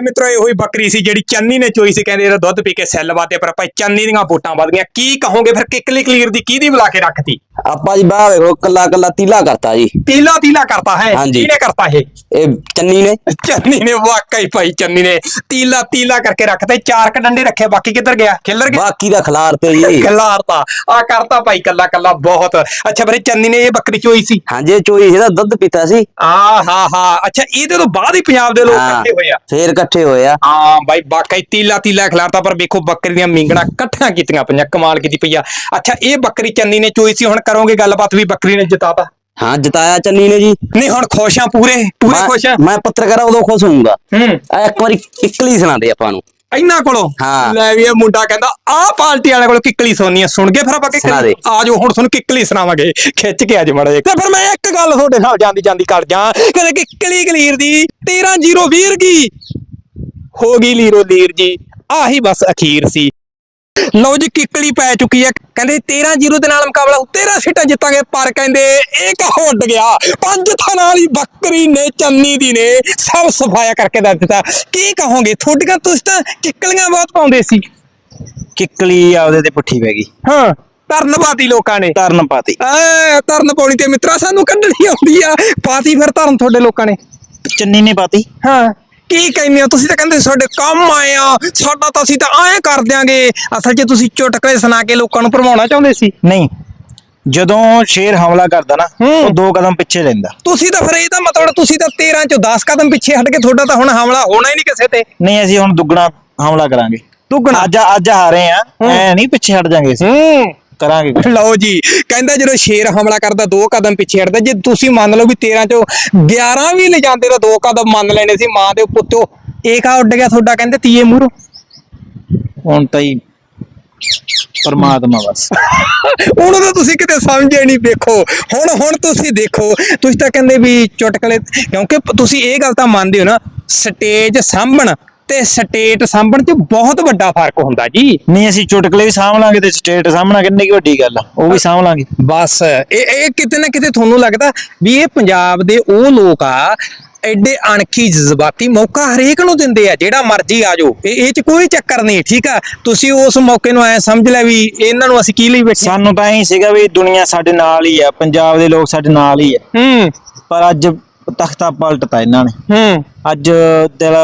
ਮਿੱਤਰੋ ਇਹੋ ਹੀ ਬੱਕਰੀ ਸੀ ਜਿਹੜੀ ਚੰਨੀ ਨੇ ਚੋਈ ਸੀ ਕਹਿੰਦੇ ਇਹਦਾ ਦੁੱਧ ਪੀ ਕੇ ਸੈੱਲ ਵਾਦੇ ਪਰ ਭਾਈ ਚੰਨੀ ਦੀਆਂ ਵੋਟਾਂ ਵਧ ਗਈਆਂ। ਕੀ ਕਹੋਗੇ ਫਿਰ ਕਿਕਲੀ ਕਲੀਅਰ ਦੀ ਕਿਹਦੀ ਬੁਲਾ ਕੇ ਰੱਖਤੀ? ਆਪਾਂ ਜੀ ਬਾਹ ਵੇਖੋ ਕੱਲਾ ਕੱਲਾ ਤੀਲਾ ਕਰਤਾ ਜੀ। ਤੀਲਾ ਤੀਲਾ ਕਰਤਾ ਹੈ? ਹਾਂਜੀ। ਕਿਹਨੇ ਕਰਤਾ ਇਹ? ਇਹ ਚੰਨੀ ਨੇ। ਚੰਨੀ ਨੇ ਵਾਕਈ ਭਾਈ ਚੰਨੀ ਨੇ। ਤੀਲਾ ਤੀਲਾ ਕਰਕੇ ਰੱਖਤੇ ਚਾਰ ਕ ਡੰਡੇ ਰੱਖੇ ਬਾਕੀ ਕਿੱਧਰ ਗਿਆ? ਖਿੱਲਰ ਗਿਆ? ਬਾਕੀ ਦਾ ਖਲਾਰ ਤੇ ਜੀ। ਖਿਲਾਰਤਾ ਆ ਕਰਤਾ ਭਾਈ ਕੱਲਾ ਕੱਲਾ ਬਹੁਤ। ਅੱਛਾ ਫਿਰ ਚੰਨੀ ਨੇ ਇਹ ਬੱਕਰੀ ਚੋਈ ਸੀ? ਹਾਂਜੀ ਇਹ ਚੋਈ ਇਹਦਾ ਦੁੱਧ ਪੀਤਾ ਸੀ। ਆ ਹਾਂ ਹਾਂ। ਅੱਛਾ ਇਹਦੇ ਤੋਂ ਬਾਅਦ ਹੀ ਪੰਜਾਬ ਦੇ ਲੋਕ ਹਾਂ, ਇਕੱਠੇ ਹੋਏ ਆ। ਫੇਰ ਇਕੱਠੇ ਹੋਏ ਆ। ਹਾਂ ਬਾਈ ਵਾਕਈ ਤੀਲਾ ਤੀਲਾ ਖਿਲਾਰਤਾ ਪਰ ਵੇਖੋ ਬੱਕਰੀ ਦੀਆਂ ਮਿੰਗਣਾ ਇਕੱਠੀਆਂ ਕੀਤੀਆਂ ਪਈਆਂ ਕਮਾਲ ਕੀਤੀ ਪਈ ਆ। ਅੱਛਾ ਇਹ ਬੱਕਰੀ ਚੰਨੀ ਨੇ ਚੋਈ ਸੀ ਹੁਣ ਕਰੋਗੇ ਗੱਲਬਾਤ ਵੀ ਬੱਕਰੀ ਨੇ ਜਿਤਾਤਾ। ਹਾਂ ਜਿਤਾਇਆ ਚੰਨੀ ਨੇ ਜੀ। ਨਹੀਂ ਹੁਣ ਖੁਸ਼ ਆ ਪੂਰੇ ਪੂਰੇ ਮੈਂ- ਖੁਸ਼ ਆ? ਮੈਂ ਪੱਤਰਕਾਰ ਉਦੋਂ ਖੁਸ਼ ਹੋਊਂਗਾ। ਹੂੰ। ਆ ਇੱਕ ਵਾਰੀ ਇਕਲੀ ਸੁਣਾ ਦੇ ਆਪਾਂ ਨੂੰ। ਇੰਨਾ ਕੋਲੋਂ? ਹਾਂ। ਲੈ ਵੀ ਇਹ ਮੁੰਡਾ ਕਹਿੰਦਾ ਆਹ ਪਾਰਟੀ ਵਾਲੇ ਕੋਲ ਕਿੱਕਲੀ ਸੋਨੀ ਆ। ਸੁਣ ਕੇ ਫਿਰ ਆਪਾਂ ਸੁਣਾ ਕਿੱਕਲੀ ਦੇ। ਹੁਣ ਤੁਹਾਨੂੰ ਕਿੱਕਲੀ ਸੁਣਾਵਾਂਗੇ। ਖਿੱਚ ਕੇ ਅੱਜ ਮੜੇ ਤੇ ਫਿਰ ਮੈਂ ਇੱਕ ਗੱਲ ਤੁਹਾਡੇ ਨਾਲ ਜਾਂਦੀ ਜਾਂਦੀ ਕਰ ਜਾ। ਕਹਿੰਦੇ ਕਿੱਕਲੀ ਕਲੀਰ ਦੀ 13-0 ਗਈ ਹੋ ਗਈ ਲੀਰੋ ਲੀਰ ਜੀ ਆਹੀ ਬਸ ਅਖੀਰ ਸੀ। ਲਓ ਜੀ ਕਿੱਕਲੀ ਪੈ ਚੁੱਕੀ ਹੈ। ਕਹਿੰਦੇ 13-0 ਦੇ ਨਾਲ ਮੁਕਾਬਲਾ ਹੋ 13 ਸੀਟਾਂ ਜਿੱਤਾਂਗੇ ਪਰ ਕਹਿੰਦੇ ਇਹ ਕਾ ਉੱਡ ਗਿਆ। ਪੰਜ ਥਾਂ ਵਾਲੀ ਬੱਕਰੀ ਨੇ ਚੰਨੀ ਦੀ ਨੇ ਸਭ ਸਫਾਇਆ ਕਰਕੇ ਦੱਸ ਦਿੱਤਾ। ਕੀ ਕਹੋਗੇ ਤੁਹਾਡੀਆਂ ਤੁਸੀਂ ਤਾਂ ਕਿੱਕਲੀਆਂ ਬਹੁਤ ਪਾਉਂਦੇ ਸੀ। ਕਿੱਕਲੀ ਆਪਦੇ ਤੇ ਪੁੱਠੀ ਪੈ ਗਈ। ਹਾਂ ਤਰਨ ਪਾਤੀ ਲੋਕਾਂ ਨੇ। ਤਰਨ ਪਾਤੀ। ਐ ਤਰਨ ਪਾਉਣੀ ਤੇ ਮਿੱਤਰਾ ਸਾਨੂੰ ਕੱਢਣੀ ਆਉਂਦੀ ਆ। ਪਾਤੀ ਫਿਰ ਤਰਨ ਤੁਹਾਡੇ ਲੋਕਾਂ ਨੇ। ਚੰਨੀ ਨੇ ਪਾਤੀ। ਹਾਂ। ਕੀ ਕਹਿੰਦੇ ਹੋ? ਤੁਸੀਂ ਤਾਂ ਕਹਿੰਦੇ ਸਾਡੇ ਕੰਮ ਆਏ ਆ ਸਾਡਾ ਤਾਂ ਅਸੀਂ ਤਾਂ ਐਂ ਕਰ ਦਿਆਂਗੇ। ਅਸਲ 'ਚ ਤੁਸੀਂ ਚੁਟਕਲੇ ਸੁਣਾ ਕੇ ਲੋਕਾਂ ਨੂੰ ਭਰਮਾਉਣਾ ਚਾਹੁੰਦੇ ਸੀ। ਨਹੀਂ ਜਦੋਂ ਸ਼ੇਰ ਹਮਲਾ ਕਰਦਾ ਨਾ। ਉਹ ਦੋ ਕਦਮ ਪਿੱਛੇ ਲੈਂਦਾ ਤੁਸੀਂ ਤਾਂ ਫਿਰ ਇਹਦਾ ਮਤਲਬ ਤੁਸੀਂ ਤਾਂ 13 ਚੋਂ 10 ਕਦਮ ਪਿੱਛੇ ਹਟ ਕੇ ਤੁਹਾਡਾ ਤਾਂ ਹੁਣ ਹਮਲਾ ਹੋਣਾ ਹੀ ਨਹੀਂ ਕਿਸੇ ਤੇ। ਨਹੀਂ ਅਸੀਂ ਹੁਣ ਦੁੱਗਣਾ ਹਮਲਾ ਕਰਾਂਗੇ। ਦੁੱਗਣਾ? ਅੱਜ ਅੱਜ ਹਾਰੇ ਆ ਐ ਨਹੀਂ ਪਿੱਛੇ ਹਟ ਜਾਾਂਗੇ ਅਸੀਂ। ਹੂੰ। ਕਰਾਂਗੇ। ਲਓ ਜੀ ਕਹਿੰਦਾ ਜਦੋਂ ਸ਼ੇਰ ਹਮਲਾ ਕਰਦਾ ਦੋ ਕਦਮ ਪਿੱਛੇ ਹਟਦਾ। ਜੇ ਤੁਸੀਂ ਮੰਨ ਲਓ ਵੀ 13 ਚੋਂ 11 ਵੀ ਲੈ ਜਾਂਦੇ ਤਾਂ ਦੋ ਕਦਮ ਮੰਨ ਲੈਣੇ ਸੀ ਮਾਂ ਦੇ ਪੁੱਤੋ। ਏਕਾ ਉੱਡ ਗਿਆ ਤੁਹਾਡਾ ਕਹਿੰਦੇ ਤੀਏ ਮੂਹਰੋਂ। ਹੁਣ ਤਾਂ ਹੀ ਪਰਮਾਤਮਾ ਬਸ। ਉਹਨੂੰ ਤਾਂ ਤੁਸੀਂ ਕਿਤੇ ਸਮਝੇ ਨਹੀਂ ਵੇਖੋ। ਹੁਣ ਹੁਣ ਤੁਸੀਂ ਦੇਖੋ। ਤੁਸੀਂ ਤਾਂ ਕਹਿੰਦੇ ਵੀ ਚੁਟਕਲੇ ਕਿਉਂਕਿ ਤੁਸੀਂ ਇਹ ਗੱਲ ਤਾਂ ਮੰਨਦੇ ਹੋ ਨਾ ਸਟੇਜ ਸਾਂਭਣ। ਤੇ ਸਟੇਟ ਸਾਂਭਣ 'ਚ ਬਹੁਤ ਵੱਡਾ ਫ਼ਰਕ ਹੁੰਦਾ ਜੀ। ਨਹੀਂ ਅਸੀਂ ਚੁਟਕਲੇ ਵੀ ਸਾਂਭ ਲਾਂਗੇ ਤੇ ਸਟੇਟ ਸਾਹਮਣਾ ਕਿੰਨੀ ਕੀ ਵੱਡੀ ਗੱਲ ਆ। ਉਹ ਵੀ ਸਾਂਭ ਲਾਂਗੇ। ਬਸ ਇਹ ਇਹ ਕਿਤੇ ਨਾ ਕਿਤੇ ਤੁਹਾਨੂੰ ਲੱਗਦਾ ਵੀ ਇਹ ਪੰਜਾਬ ਦੇ ਉਹ ਲੋਕ ਆ ਐਡੇ ਅਣਖੀ ਜਜ਼ਬਾਤੀ ਮੌਕਾ ਹਰੇਕ ਨੂੰ ਦਿੰਦੇ ਆ ਜਿਹੜਾ ਮਰਜ਼ੀ ਆ ਜਾਓ। ਇਹ ਇਹ ਚ ਕੋਈ ਚੱਕਰ ਨਹੀਂ ਠੀਕ ਆ? ਤੁਸੀਂ ਉਸ ਮੌਕੇ ਨੂੰ ਐ ਸਮਝ ਲੈ ਵੀ ਇਹਨਾਂ ਨੂੰ ਅਸੀਂ ਕੀ ਲਈ ਬੈਠੇ ਸਾਨੂੰ ਤਾਂ ਇਹੀ ਸੀਗਾ ਵੀ ਦੁਨੀਆ ਸਾਡੇ ਨਾਲ ਹੀ ਆ ਪੰਜਾਬ ਦੇ ਲੋਕ ਸਾਡੇ ਨਾਲ ਹੀ ਆ। ਹੂੰ। ਪਰ ਅੱਜ ਤਖਤਾ ਪਲਟਤਾ ਇਹਨਾਂ ਨੇ। ਹੂੰ। ਅੱਜ ਦਿਲ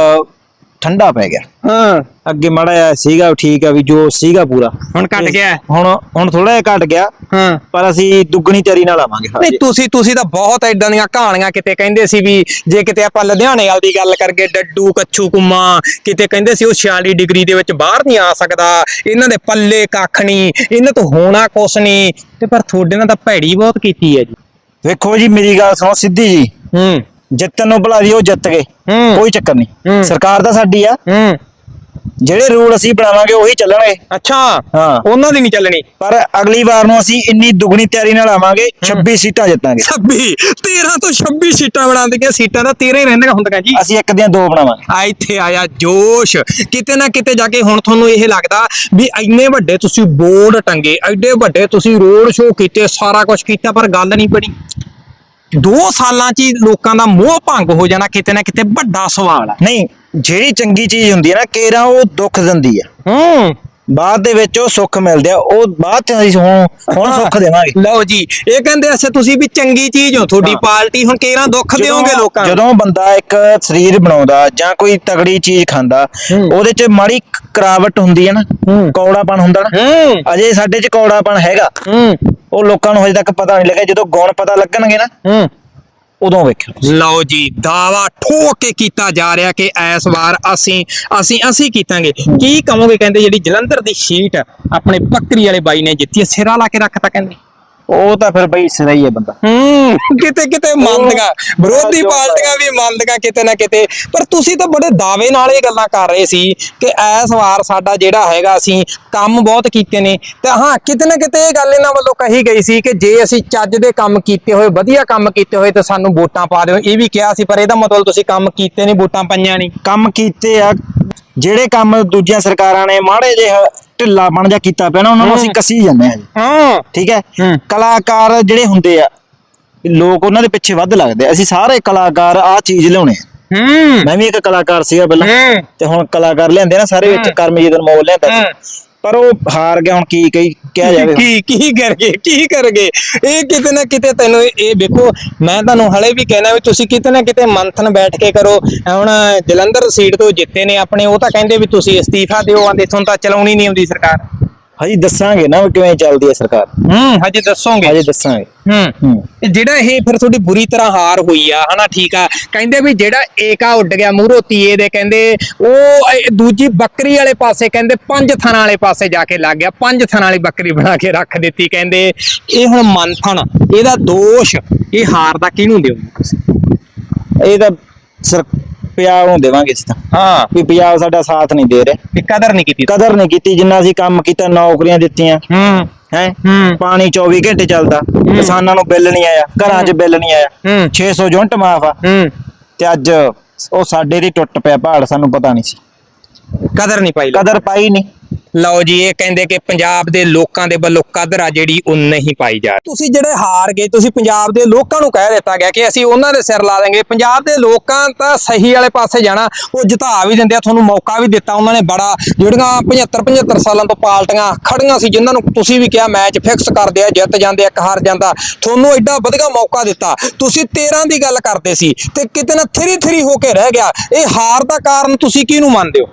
ਠੰਡਾ ਪੈ ਗਿਆ। ਹਾਂ। ਅੱਗੇ ਮੜਾ ਜਿਹਾ ਸੀਗਾ ਠੀਕ ਆ ਵੀ ਜੋ ਸੀਗਾ ਪੂਰਾ। ਹੁਣ ਘਟ ਗਿਆ। ਹੁਣ ਹੁਣ ਥੋੜਾ ਜਿਹਾ ਘਟ ਗਿਆ। ਹਾਂ। ਪਰ ਅਸੀਂ ਦੁੱਗਣੀ ਤਿਆਰੀ ਨਾਲ ਆਵਾਂਗੇ। ਨਹੀਂ ਤੁਸੀਂ ਤੁਸੀਂ ਤਾਂ ਬਹੁਤ ਐਦਾਂ ਦੀਆਂ ਕਹਾਣੀਆਂ ਕਿਤੇ ਕਹਿੰਦੇ ਸੀ ਵੀ ਜੇ ਕਿਤੇ ਆਪਾਂ ਲੁਧਿਆਣੇ ਵਾਲ ਦੀ ਗੱਲ ਕਰਕੇ ਡੱਡੂ ਕੱਛੂ ਕੁੰਮਾ ਕਿਤੇ ਕਹਿੰਦੇ ਸੀ ਉਹ 46 ਡਿਗਰੀ ਦੇ ਵਿੱਚ ਬਾਹਰ ਨਹੀਂ ਆ ਸਕਦਾ। ਇਹਨਾਂ ਦੇ ਪੱਲੇ ਕੱਖ ਨਹੀਂ ਇਹਨਾਂ ਤੋਂ ਹੋਣਾ ਕੁਛ ਨਹੀਂ। ਤੇ ਪਰ ਤੁਹਾਡੇ ਨਾਲ ਤਾਂ ਭੈੜੀ ਬਹੁਤ ਕੀਤੀ ਹੈ ਜੀ। ਵੇਖੋ ਜੀ ਮੇਰੀ ਗੱਲ ਸੁਣੋ ਸਿੱਧੀ ਜੀ। ਹੂੰ। ਜਿੱਤਣ ਨੂੰ ਭਲਾ ਦੀ ਉਹ ਜਿੱਤ ਗਏ ਹੂੰ। ਕੋਈ ਚੱਕਰ ਹੂੰ। ਨਹੀਂ ਸਰਕਾਰ ਤਾਂ ਸਾਡੀ ਆ। ਹੂੰ। ਜਿਹੜੇ ਰੂਲ ਅਸੀਂ ਬਣਾਵਾਂਗੇ ਉਹੀ ਚੱਲਣਗੇ। ਅੱਛਾ। ਹਾਂ। ਉਹਨਾਂ ਦੀ ਨਹੀਂ ਚੱਲਣੀ। ਪਰ ਅਗਲੀ ਵਾਰ ਨੂੰ ਅਸੀਂ ਇੰਨੀ ਦੁੱਗਣੀ ਤਿਆਰੀ ਨਾਲ ਆਵਾਂਗੇ 26 ਸੀਟਾਂ ਜਿੱਤਾਂਗੇ। 26 13 ਤੋਂ 26 ਸੀਟਾਂ ਬਣਾਉਂਦੀਆਂ ਸੀਟਾਂ ਤਾਂ 13 ਹੀ ਰਹਿੰਦੀਆਂ ਹੁੰਦੀਆਂ ਜੀ। ਅਸੀਂ ਇੱਕ ਦੀਆਂ ਦੋ ਬਣਾਵਾਂਗੇ। ਆ ਇੱਥੇ ਆਇਆ ਜੋਸ਼। ਕਿਤੇ ਨਾ ਕਿਤੇ ਜਾ ਕੇ ਹੁਣ ਤੁਹਾਨੂੰ ਇਹ ਲੱਗਦਾ ਵੀ ਇੰਨੇ ਵੱਡੇ ਤੁਸੀਂ ਬੋਰਡ ਟੰਗੇ ਐਡੇ ਵੱਡੇ ਤੁਸੀਂ ਰੋਡ ਸ਼ੋਅ ਕੀਤੇ ਸਾਰਾ ਕੁਝ ਕੀਤਾ ਪਰ ਗੱਲ ਨਹੀਂ ਬਣੀ। ਦੋ ਸਾਲਾਂ 'ਚ ਹੀ ਲੋਕਾਂ ਦਾ ਮੋਹ ਭੰਗ ਹੋ ਜਾਣਾ ਕਿਤੇ ਨਾ ਕਿਤੇ ਵੱਡਾ ਸਵਾਲ ਹੈ ਨਹੀਂ ਜਿਹੜੀ ਚੰਗੀ ਚੀਜ਼ ਹੁੰਦੀ ਹੈ ਨਾ ਕੇਰਾ ਉਹ ਦੁੱਖ ਦਿੰਦੀ ਆ। ਹੂੰ। ਬਾਅਦ ਦੇ ਵਿੱਚ ਉਹ ਸੁੱਖ ਮਿਲਦੇ ਆ ਉਹ ਬਾਅਦ ਚ ਅਸੀਂ ਹੁਣ ਹੁਣ ਸੁੱਖ ਦੇਵਾਂਗੇ। ਲਓ ਜੀ ਇਹ ਕਹਿੰਦੇ ਅੱਛਾ ਤੁਸੀਂ ਵੀ ਚੰਗੀ ਚੀਜ਼ ਹੋ ਤੁਹਾਡੀ ਪਾਰਟੀ ਹੁਣ ਕੇਰਾਂ ਦੁੱਖ ਦਿਓਗੇ ਲੋਕਾਂ ਨੂੰ? ਜਦੋਂ ਬੰਦਾ ਇੱਕ ਸਰੀਰ ਬਣਾਉਂਦਾ ਜਾਂ ਕੋਈ ਤਗੜੀ ਚੀਜ਼ ਖਾਂਦਾ। ਉਹਦੇ ਚ ਮਾੜੀ ਕਰਾਵਟ ਹੁੰਦੀ ਹੈ ਨਾ। ਕੌੜਾਪਣ ਹੁੰਦਾ ਨਾ। ਅਜੇ ਸਾਡੇ ਚ ਕੌੜਾਪਣ ਹੈਗਾ। ਉਹ ਲੋਕਾਂ ਨੂੰ ਹਜੇ ਤੱਕ ਪਤਾ ਨਹੀਂ ਲੱਗਿਆ ਜਦੋਂ ਗੁਣ ਪਤਾ ਲੱਗਣਗੇ ਨਾ ਉਦੋਂ ਵੇਖਿਓ ਲਓ ਜੀ ਦਾਵਾ ਠੋਕ ਕੇ ਕੀਤਾ ਜਾ ਰਿਹਾ ਕਿ ਇਸ ਵਾਰ ਅਸੀਂ ਅਸੀਂ ਅਸੀਂ ਕੀਤਾਂਗੇ। ਕੀ ਕਹੋਗੇ ਕਹਿੰਦੇ ਜਿਹੜੀ ਜਲੰਧਰ ਦੀ ਸ਼ੀਟ ਆਪਣੇ ਬੱਕਰੀ ਵਾਲੇ ਬਾਈ ਨੇ ਜਿੱਤੀ ਸਿਰਾ ਲਾ ਕੇ ਰੱਖਤਾ ਕਹਿੰਦੇ। ਉਹ ਤਾਂ ਫਿਰ ਬਈ ਸਿਰਾ ਹੀ ਬੰਦਾ। ਹੂੰ ਕਿਤੇ ਕਿਤੇ ਮੰਨਦੀਆਂ ਵਿਰੋਧੀ ਪਾਰਟੀਆਂ ਵੀ ਮੰਨਦੀਆਂ ਕਿਤੇ ਨਾ ਕਿਤੇ। ਪਰ ਤੁਸੀਂ ਤਾਂ ਬੜੇ ਦਾਅਵੇ ਨਾਲ ਇਹ ਗੱਲਾਂ ਕਰ ਰਹੇ ਸੀ ਕਿ ਇਸ ਵਾਰ ਸਾਡਾ ਜਿਹੜਾ ਹੈਗਾ ਅਸੀਂ ਕੰਮ ਬਹੁਤ ਕੀਤੇ ਨੇ। ਤੇ ਹਾਂ ਕਿਤੇ ਨਾ ਕਿਤੇ ਇਹ ਗੱਲ ਇਹਨਾਂ ਵੱਲੋਂ ਕਹੀ ਗਈ ਸੀ ਕਿ ਜੇ ਅਸੀਂ ਚੱਜ ਦੇ ਕੰਮ ਕੀਤੇ ਹੋਏ ਵਧੀਆ ਕੰਮ ਕੀਤੇ ਹੋਏ ਤਾਂ ਸਾਨੂੰ ਵੋਟਾਂ ਪਾ ਦਿਓ। ਇਹ ਵੀ ਕਿਹਾ ਸੀ ਪਰ ਇਹਦਾ ਮਤਲਬ ਤੁਸੀਂ ਕੰਮ ਕੀਤੇ ਨਹੀਂ ਵੋਟਾਂ ਪਈਆਂ ਨਹੀਂ। ਕੰਮ ਕੀਤੇ ਆ ਜਿਹੜੇ ਕੰਮ ਦੂਜੀਆਂ ਸਰਕਾਰਾਂ ਨੇ ਮਾੜੇ ਜਿਹੇ ਢਿੱਲਾ ਬਣ ਜਾ ਕੀਤਾ ਪਿਆ ਨਾ ਉਹਨਾਂ ਨੂੰ ਅਸੀਂ ਕੱਸੀ ਜਾਂਦੇ ਹਾਂ ਜੀ ਹਾਂ ਠੀਕ ਹੈ। ਕਲਾਕਾਰ ਜਿਹੜੇ ਹੁੰਦੇ ਆ ਲੋਕ ਉਹਨਾਂ ਦੇ ਪਿੱਛੇ ਵੱਧ ਲੱਗਦੇ। ਅਸੀਂ ਸਾਰੇ ਕਲਾਕਾਰ ਆ ਚੀਜ਼ ਲਿਆਉਣੇ। ਹੂੰ ਮੈਂ ਵੀ ਇੱਕ ਕਲਾਕਾਰ ਸੀਗਾ ਪਹਿਲਾਂ ਤੇ ਹੁਣ ਕਲਾਕਾਰ ਲਿਆਂਦੇ ਨਾ ਸਾਰੇ ਵਿੱਚ ਕਰਮਜੀਤ ਅਨਮੋਲ ਲਿਆਂਦਾ। ਸੀ ਪਰ ਉਹ ਹਾਰ ਗਿਆ, ਹੁਣ ਕੀ ਕਹੀ, ਕਿਹਾ ਜਾਵੇ। ਕੀ ਕੀ ਕਰਗੇ ਕੀ ਕਰਗੇ ਇਹ ਕਿਤੇ ਨਾ ਕਿਤੇ ਤੈਨੂੰ ਇਹ- ਵੇਖੋ, ਮੈਂ ਤੁਹਾਨੂੰ ਹਲੇ ਵੀ ਕਹਿਣਾ ਵੀ ਤੁਸੀਂ ਕਿਤੇ ਨਾ ਕਿਤੇ ਮੰਥਨ ਬੈਠ ਕੇ ਕਰੋ। ਹੁਣ ਜਲੰਧਰ ਸੀਟ ਤੋਂ ਜਿੱਤੇ ਨੇ ਆਪਣੇ, ਉਹ ਤਾਂ ਕਹਿੰਦੇ ਵੀ ਤੁਸੀਂ ਅਸਤੀਫਾ ਦਿਓ, ਆਂਦੇ ਤੁਹਾਨੂੰ ਤਾਂ ਚਲਾਉਣੀ ਨਹੀਂ ਆਉਂਦੀ ਸਰਕਾਰ। ਹਜੀ ਦੱਸਾਂਗੇ ਨਾ ਵੀ ਕਿਵੇਂ ਚੱਲਦੀ ਹੈ ਸਰਕਾਰ। ਹੂੰ ਹਜੇ ਦੱਸੋਗੇ। ਹਜੇ ਦੱਸਾਂਗੇ। ਹੂੰ। ਇਹ ਜਿਹੜਾ ਇਹ ਫਿਰ ਤੁਹਾਡੀ ਬੁਰੀ ਤਰ੍ਹਾਂ ਹਾਰ ਹੋਈ ਆ ਹਨਾ ਠੀਕ ਆ। ਕਹਿੰਦੇ ਵੀ ਜਿਹੜਾ ਏਕਾ ਉੱਡ ਗਿਆ ਮੂਹਰੋਂ ਤੀਏ ਦੇ ਕਹਿੰਦੇ ਉਹ ਦੂਜੀ ਬੱਕਰੀ ਵਾਲੇ ਪਾਸੇ ਕਹਿੰਦੇ ਪੰਜ ਥਣਾ ਵਾਲੇ ਪਾਸੇ ਜਾ ਕੇ ਲੱਗ ਗਿਆ। ਪੰਜ ਥਣਾ ਵਾਲੀ ਬੱਕਰੀ ਬਣਾ ਕੇ ਰੱਖ ਦਿੱਤੀ ਕਹਿੰਦੇ ਇਹ ਹੁਣ ਮੰਥਨ ਇਹਦਾ ਦੋਸ਼ ਇਹ ਹਾਰ ਦਾ ਕਿਹਨੂੰ ਦਿਓ ਤੁਸੀਂ? ਇਹ ਤਾਂ ਸਰ ਪੰਜਾਬ ਨੂੰ ਦੇਵਾਂਗੇ ਇਸ ਤਾਂ। ਹਾਂ। ਵੀ ਪੰਜਾਬ ਸਾਡਾ ਸਾਥ ਨਹੀਂ ਦੇ ਰਿਹਾ। ਵੀ ਕਦਰ ਨਹੀਂ ਕੀਤੀ। ਕਦਰ ਨਹੀਂ ਕੀਤੀ ਜਿੰਨਾ ਅਸੀਂ ਕੰਮ ਕੀਤਾ ਨੌਕਰੀਆਂ ਦਿੱਤੀਆਂ। ਹੂੰ। ਹੈ? ਪਾਣੀ 24 ਘੰਟੇ ਚੱਲਦਾ। ਕਿਸਾਨਾਂ ਨੂੰ ਬਿੱਲ ਨਹੀਂ ਆਇਆ। ਘਰਾਂ 'ਚ ਬਿੱਲ ਨਹੀਂ ਆਇਆ। ਹੂੰ। 600 ਯੂਨਿਟ ਮਾਫ ਆ। ਤੇ ਅੱਜ ਉਹ ਸਾਡੇ ਦੀ ਟੁੱਟ ਪਿਆ ਪਹਾੜ ਸਾਨੂੰ ਪਤਾ ਨਹੀਂ ਸੀ। ਕਦਰ ਨਹੀਂ ਪਾਈ ਕਦਰ ਪਾਈ ਨਹੀਂ। ਲਓ ਜੀ, ਇਹ ਕਹਿੰਦੇ ਕਿ ਪੰਜਾਬ ਦੇ ਲੋਕਾਂ ਦੇ ਵੱਲੋਂ ਕਦਰ ਆ ਜਿਹੜੀ ਉਹ ਨਹੀਂ ਪਾਈ ਜਾ ਤੁਸੀਂ ਜਿਹੜੇ ਹਾਰ ਗਏ, ਤੁਸੀਂ ਪੰਜਾਬ ਦੇ ਲੋਕਾਂ ਨੂੰ ਕਹਿ ਦਿੱਤਾ ਗਿਆ ਕਿ ਅਸੀਂ ਉਹਨਾਂ ਦੇ ਸਿਰ ਲਾ ਦੇਂਗੇ ਪੰਜਾਬ ਦੇ ਲੋਕਾਂ ਤਾਂ ਸਹੀ ਵਾਲੇ ਪਾਸੇ ਜਾਣਾ, ਉਹ ਜਿਤਾ ਵੀ ਦਿੰਦੇ ਆ, ਤੁਹਾਨੂੰ ਮੌਕਾ ਵੀ ਦਿੱਤਾ ਉਹਨਾਂ ਨੇ ਬੜਾ। ਜਿਹੜੀਆਂ 75 75 ਸਾਲਾਂ ਤੋਂ ਪਾਲਟੀਆਂ ਖੜੀਆਂ ਸੀ, ਜਿਨ੍ਹਾਂ ਨੂੰ ਤੁਸੀਂ ਵੀ ਕਿਹਾ ਮੈਚ ਫਿਕਸ ਕਰਦੇ ਆ, ਜਿੱਤ ਜਾਂਦੇ ਇੱਕ ਹਾਰ ਜਾਂਦਾ, ਤੁਹਾਨੂੰ ਐਡਾ ਵਧੀਆ ਮੌਕਾ ਦਿੱਤਾ। ਤੁਸੀਂ 13 ਦੀ ਗੱਲ ਕਰਦੇ ਸੀ ਤੇ ਕਿਤੇ ਨਾ ਥਰੀ ਥਰੀ ਹੋ ਕੇ ਰਹਿ ਗਿਆ। ਇਹ ਹਾਰ ਦਾ ਕਾਰਨ ਤੁਸੀਂ ਕਿਹਨੂੰ ਮੰਨਦੇ ਹੋ?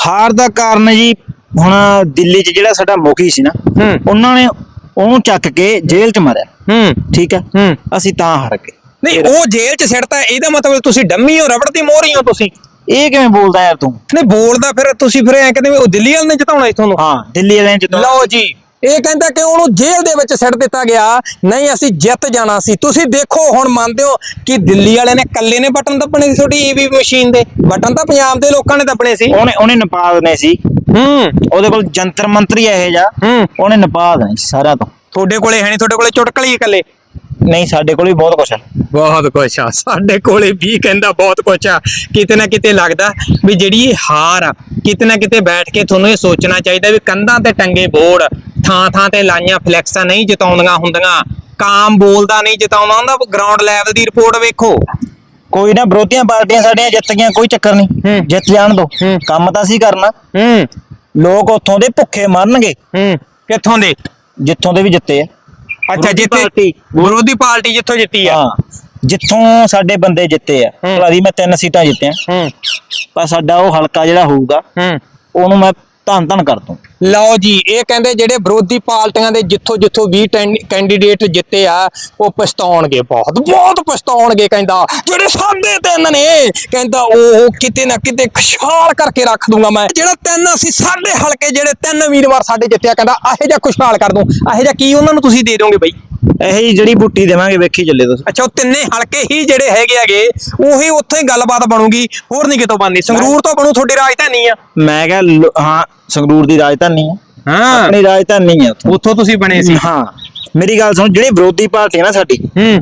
ਹਾਰ ਦਾ ਕਾਰਨ ਜੀ ਹੁਣ ਦਿੱਲੀ 'ਚ ਜਿਹੜਾ ਸਾਡਾ ਮੁਖੀ ਸੀ ਨਾ ਹੂੰ। ਉਹਨਾਂ ਨੇ ਉਹਨੂੰ ਚੱਕ ਕੇ ਜੇਲ੍ਹ 'ਚ ਮਾਰਿਆ। ਹੂੰ। ਠੀਕ ਹੈ? ਹੂੰ। ਅਸੀਂ ਤਾਂ ਹਾਰ ਗਏ। ਨਹੀਂ ਉਹ ਜੇਲ੍ਹ 'ਚ ਸਿੱਟਤਾ ਇਹਦਾ ਮਤਲਬ ਤੁਸੀਂ ਡੰਮੀ ਹੋ ਰਬੜ ਦੀ ਮੋਹਰੀ ਹੋ ਤੁਸੀਂ। ਇਹ ਕਿਵੇਂ ਬੋਲਦਾ ਯਾਰ ਤੂੰ? ਨਹੀਂ ਬੋਲਦਾ ਫਿਰ ਤੁਸੀਂ ਫਿਰ ਐ ਕਹਿੰਦੇ ਵੀ ਉਹ ਦਿੱਲੀ ਵਾਲੇ ਨੇ ਜਿਤਾਉਣਾ ਸੀ ਤੁਹਾਨੂੰ। ਹਾਂ ਦਿੱਲੀ ਵਾਲਿਆਂ 'ਚ ਤਾਂ ਲਓ ਜੀ ਇਹ ਕਹਿੰਦਾ ਕਿ ਉਹਨੂੰ ਜੇਲ੍ਹ ਦੇ ਵਿੱਚ ਸਿੱਟ ਦਿੱਤਾ ਗਿਆ। ਨਹੀਂ ਅਸੀਂ ਜਿੱਤ ਜਾਣਾ ਸੀ। ਤੁਸੀਂ ਦੇਖੋ ਹੁਣ ਮੰਨਦੇ ਹੋ ਕਿ ਦਿੱਲੀ ਵਾਲਿਆਂ ਨੇ ਇਕੱਲੇ ਨੇ ਬਟਨ ਦੱਬਣੇ ਸੀ ਤੁਹਾਡੀ ਈਵੀ ਮਸ਼ੀਨ ਦੇ। ਬਟਨ ਤਾਂ ਪੰਜਾਬ ਦੇ ਲੋਕਾਂ ਨੇ ਦੱਬਣੇ ਸੀ। ਉਹਨੇ ਉਹਨੇ ਨਪਾ ਨੇ ਸੀ। ਹੂੰ। ਉਹਦੇ ਕੋਲ ਜੰਤਰ ਮੰਤਰੀ ਇਹ ਜਾ। ਹੂੰ। ਉਹਨੇ ਨਪਾ ਦੇਣਾ ਸਾਰਿਆਂ ਤੋਂ। ਤੁਹਾਡੇ ਕੋਲੇ ਹੈ ਨਹੀਂ ਤੁਹਾਡੇ ਕੋਲੇ ਚੁਟਕਲੀ ਇਕੱਲੇ। ਨਹੀਂ ਸਾਡੇ ਕੋਲ ਵੀ ਬਹੁਤ ਕੁਛ ਹੈ ਬਹੁਤ ਕੁਛ ਆ ਸਾਡੇ ਕੋਲੇ ਵੀ ਕਹਿੰਦਾ ਬਹੁਤ ਕੁਛ ਆ। ਕਿਤੇ ਨਾ ਕਿਤੇ ਲੱਗਦਾ ਵੀ ਜਿਹੜੀ ਇਹ ਹਾਰ ਆ ਕਿਤੇ ਨਾ ਕਿਤੇ ਬੈਠ ਕੇ ਤੁਹਾਨੂੰ ਇਹ ਸੋਚਣਾ ਚਾਹੀਦਾ ਵੀ ਕੰਧਾਂ ਤੇ ਟੰਗੇ ਬੋਰਡ ਥਾਂ ਥਾਂ ਤੇ ਲਾਈਆਂ ਫਲੈਕਸਾਂ ਨਹੀਂ ਜਿਤਾਉਂਦੀਆਂ ਹੁੰਦੀਆਂ। ਕਾਮ ਬੋਲਦਾ ਨਹੀਂ ਜਿਤਾਉਂਦਾ ਹੁੰਦਾ ਗਰਾਊਂਡ ਲੈਵਲ ਦੀ ਰਿਪੋਰਟ ਵੇਖੋ। ਕੋਈ ਨਾ ਵਿਰੋਧੀਆਂ ਪਾਰਟੀਆਂ ਸਾਡੀਆਂ ਜਿੱਤ ਗਈਆਂ ਕੋਈ ਚੱਕਰ ਨਹੀਂ। ਹੂੰ। ਜਿੱਤ ਜਾਣ ਦੋ। ਹੂੰ। ਕੰਮ ਤਾਂ ਅਸੀਂ ਕਰਨਾ। ਹੂੰ। ਲੋਕ ਉੱਥੋਂ ਦੇ ਭੁੱਖੇ ਮਰਨਗੇ। ਹੂੰ। ਕਿੱਥੋਂ ਦੇ? ਜਿੱਥੋਂ ਦੇ ਵੀ ਜਿੱਤੇ ਆ। ਅੱਛਾ ਵਿਰੋਧੀ ਜਿੱਤੇ ਪਾਰਟੀ। ਵਿਰੋਧੀ ਪਾਰਟੀ ਜਿੱਥੋਂ ਜਿੱਤੀ ਆ। ਹਾਂ। ਜਿੱਥੋਂ ਸਾਡੇ ਬੰਦੇ ਜਿੱਤੇ ਆ। ਹੂੰ। ਭਲਾ ਦੀ ਮੈਂ ਤਿੰਨ ਸੀਟਾਂ ਜਿੱਤਿਆ। ਹੂੰ। ਪਰ ਸਾਡਾ ਉਹ ਹਲਕਾ ਜਿਹੜਾ ਹੋਊਗਾ ਹੂੰ। ਉਹਨੂੰ ਮੈਂ ਧੰਨ ਧੰਨ ਕਰ ਦੂੰ ਲਓ ਜੀ, ਇਹ ਕਹਿੰਦੇ ਜਿਹੜੇ ਵਿਰੋਧੀ ਪਾਰਟੀਆਂ ਦੇ ਜਿੱਥੋਂ ਜਿੱਥੋਂ 20 ਕੈਂਡੀਡੇਟ ਜਿੱਤੇ ਆ, ਉਹ ਪਛਤਾਉਣਗੇ ਬਹੁਤ ਬਹੁਤ ਪਛਤਾਉਣਗੇ ਕਹਿੰਦਾ। ਜਿਹੜੇ ਸਾਡੇ ਤਿੰਨ ਨੇ, ਕਹਿੰਦਾ ਉਹ ਕਿਤੇ ਨਾ ਕਿਤੇ ਖੁਸ਼ਹਾਲ ਕਰਕੇ ਰੱਖ ਦੂੰਗਾ ਮੈਂ। ਜਿਹੜਾ ਤਿੰਨ ਅਸੀਂ ਸਾਡੇ ਹਲਕੇ ਜਿਹੜੇ ਤਿੰਨ ਉਮੀਦਵਾਰ ਸਾਡੇ ਜਿੱਤਿਆ, ਕਹਿੰਦਾ ਇਹੋ ਜਿਹਾ ਖੁਸ਼ਹਾਲ ਕਰ ਦੂੰ। ਇਹੋ ਜਿਹਾ ਕੀ ਉਹਨਾਂ ਨੂੰ ਤੁਸੀਂ ਦੇ ਦੋਗੇ ਬਈ? ਇਹੋ ਜੀ ਜੜੀ ਬੂਟੀ ਦੇਵਾਂਗੇ ਵੇਖੀ ਚੱਲੇ ਤੁਸੀਂ। ਅੱਛਾ ਉਹ ਤਿੰਨੇ ਹਲਕੇ ਹੀ ਜਿਹੜੇ ਹੈਗੇ ਹੈਗੇ ਉਹੀ ਉੱਥੇ ਹੀ ਗੱਲਬਾਤ ਬਣੂਗੀ। ਹੋਰ ਨਹੀਂ ਕਿਤੋਂ ਬਣਨੀ। ਸੰਗਰੂਰ ਤੋਂ ਬਣੂ ਤੁਹਾਡੀ ਰਾਜਧਾਨੀ ਆ। ਮੈਂ ਕਿਹਾ ਲੋ- ਹਾਂ ਸੰਗਰੂਰ ਦੀ ਰਾਜਧਾਨੀ ਹੈ ਹਾਂ। ਆਪਣੀ ਰਾਜਧਾਨੀ ਹੈ ਉੱਥੋਂ। ਉੱਥੋਂ ਤੁਸੀਂ ਬਣੇ ਸੀ। ਹਾਂ। ਮੇਰੀ ਗੱਲ ਸੁਣ ਜਿਹੜੀ ਵਿਰੋਧੀ ਪਾਰਟੀ ਹੈ ਨਾ ਸਾਡੀ ਹੂੰ।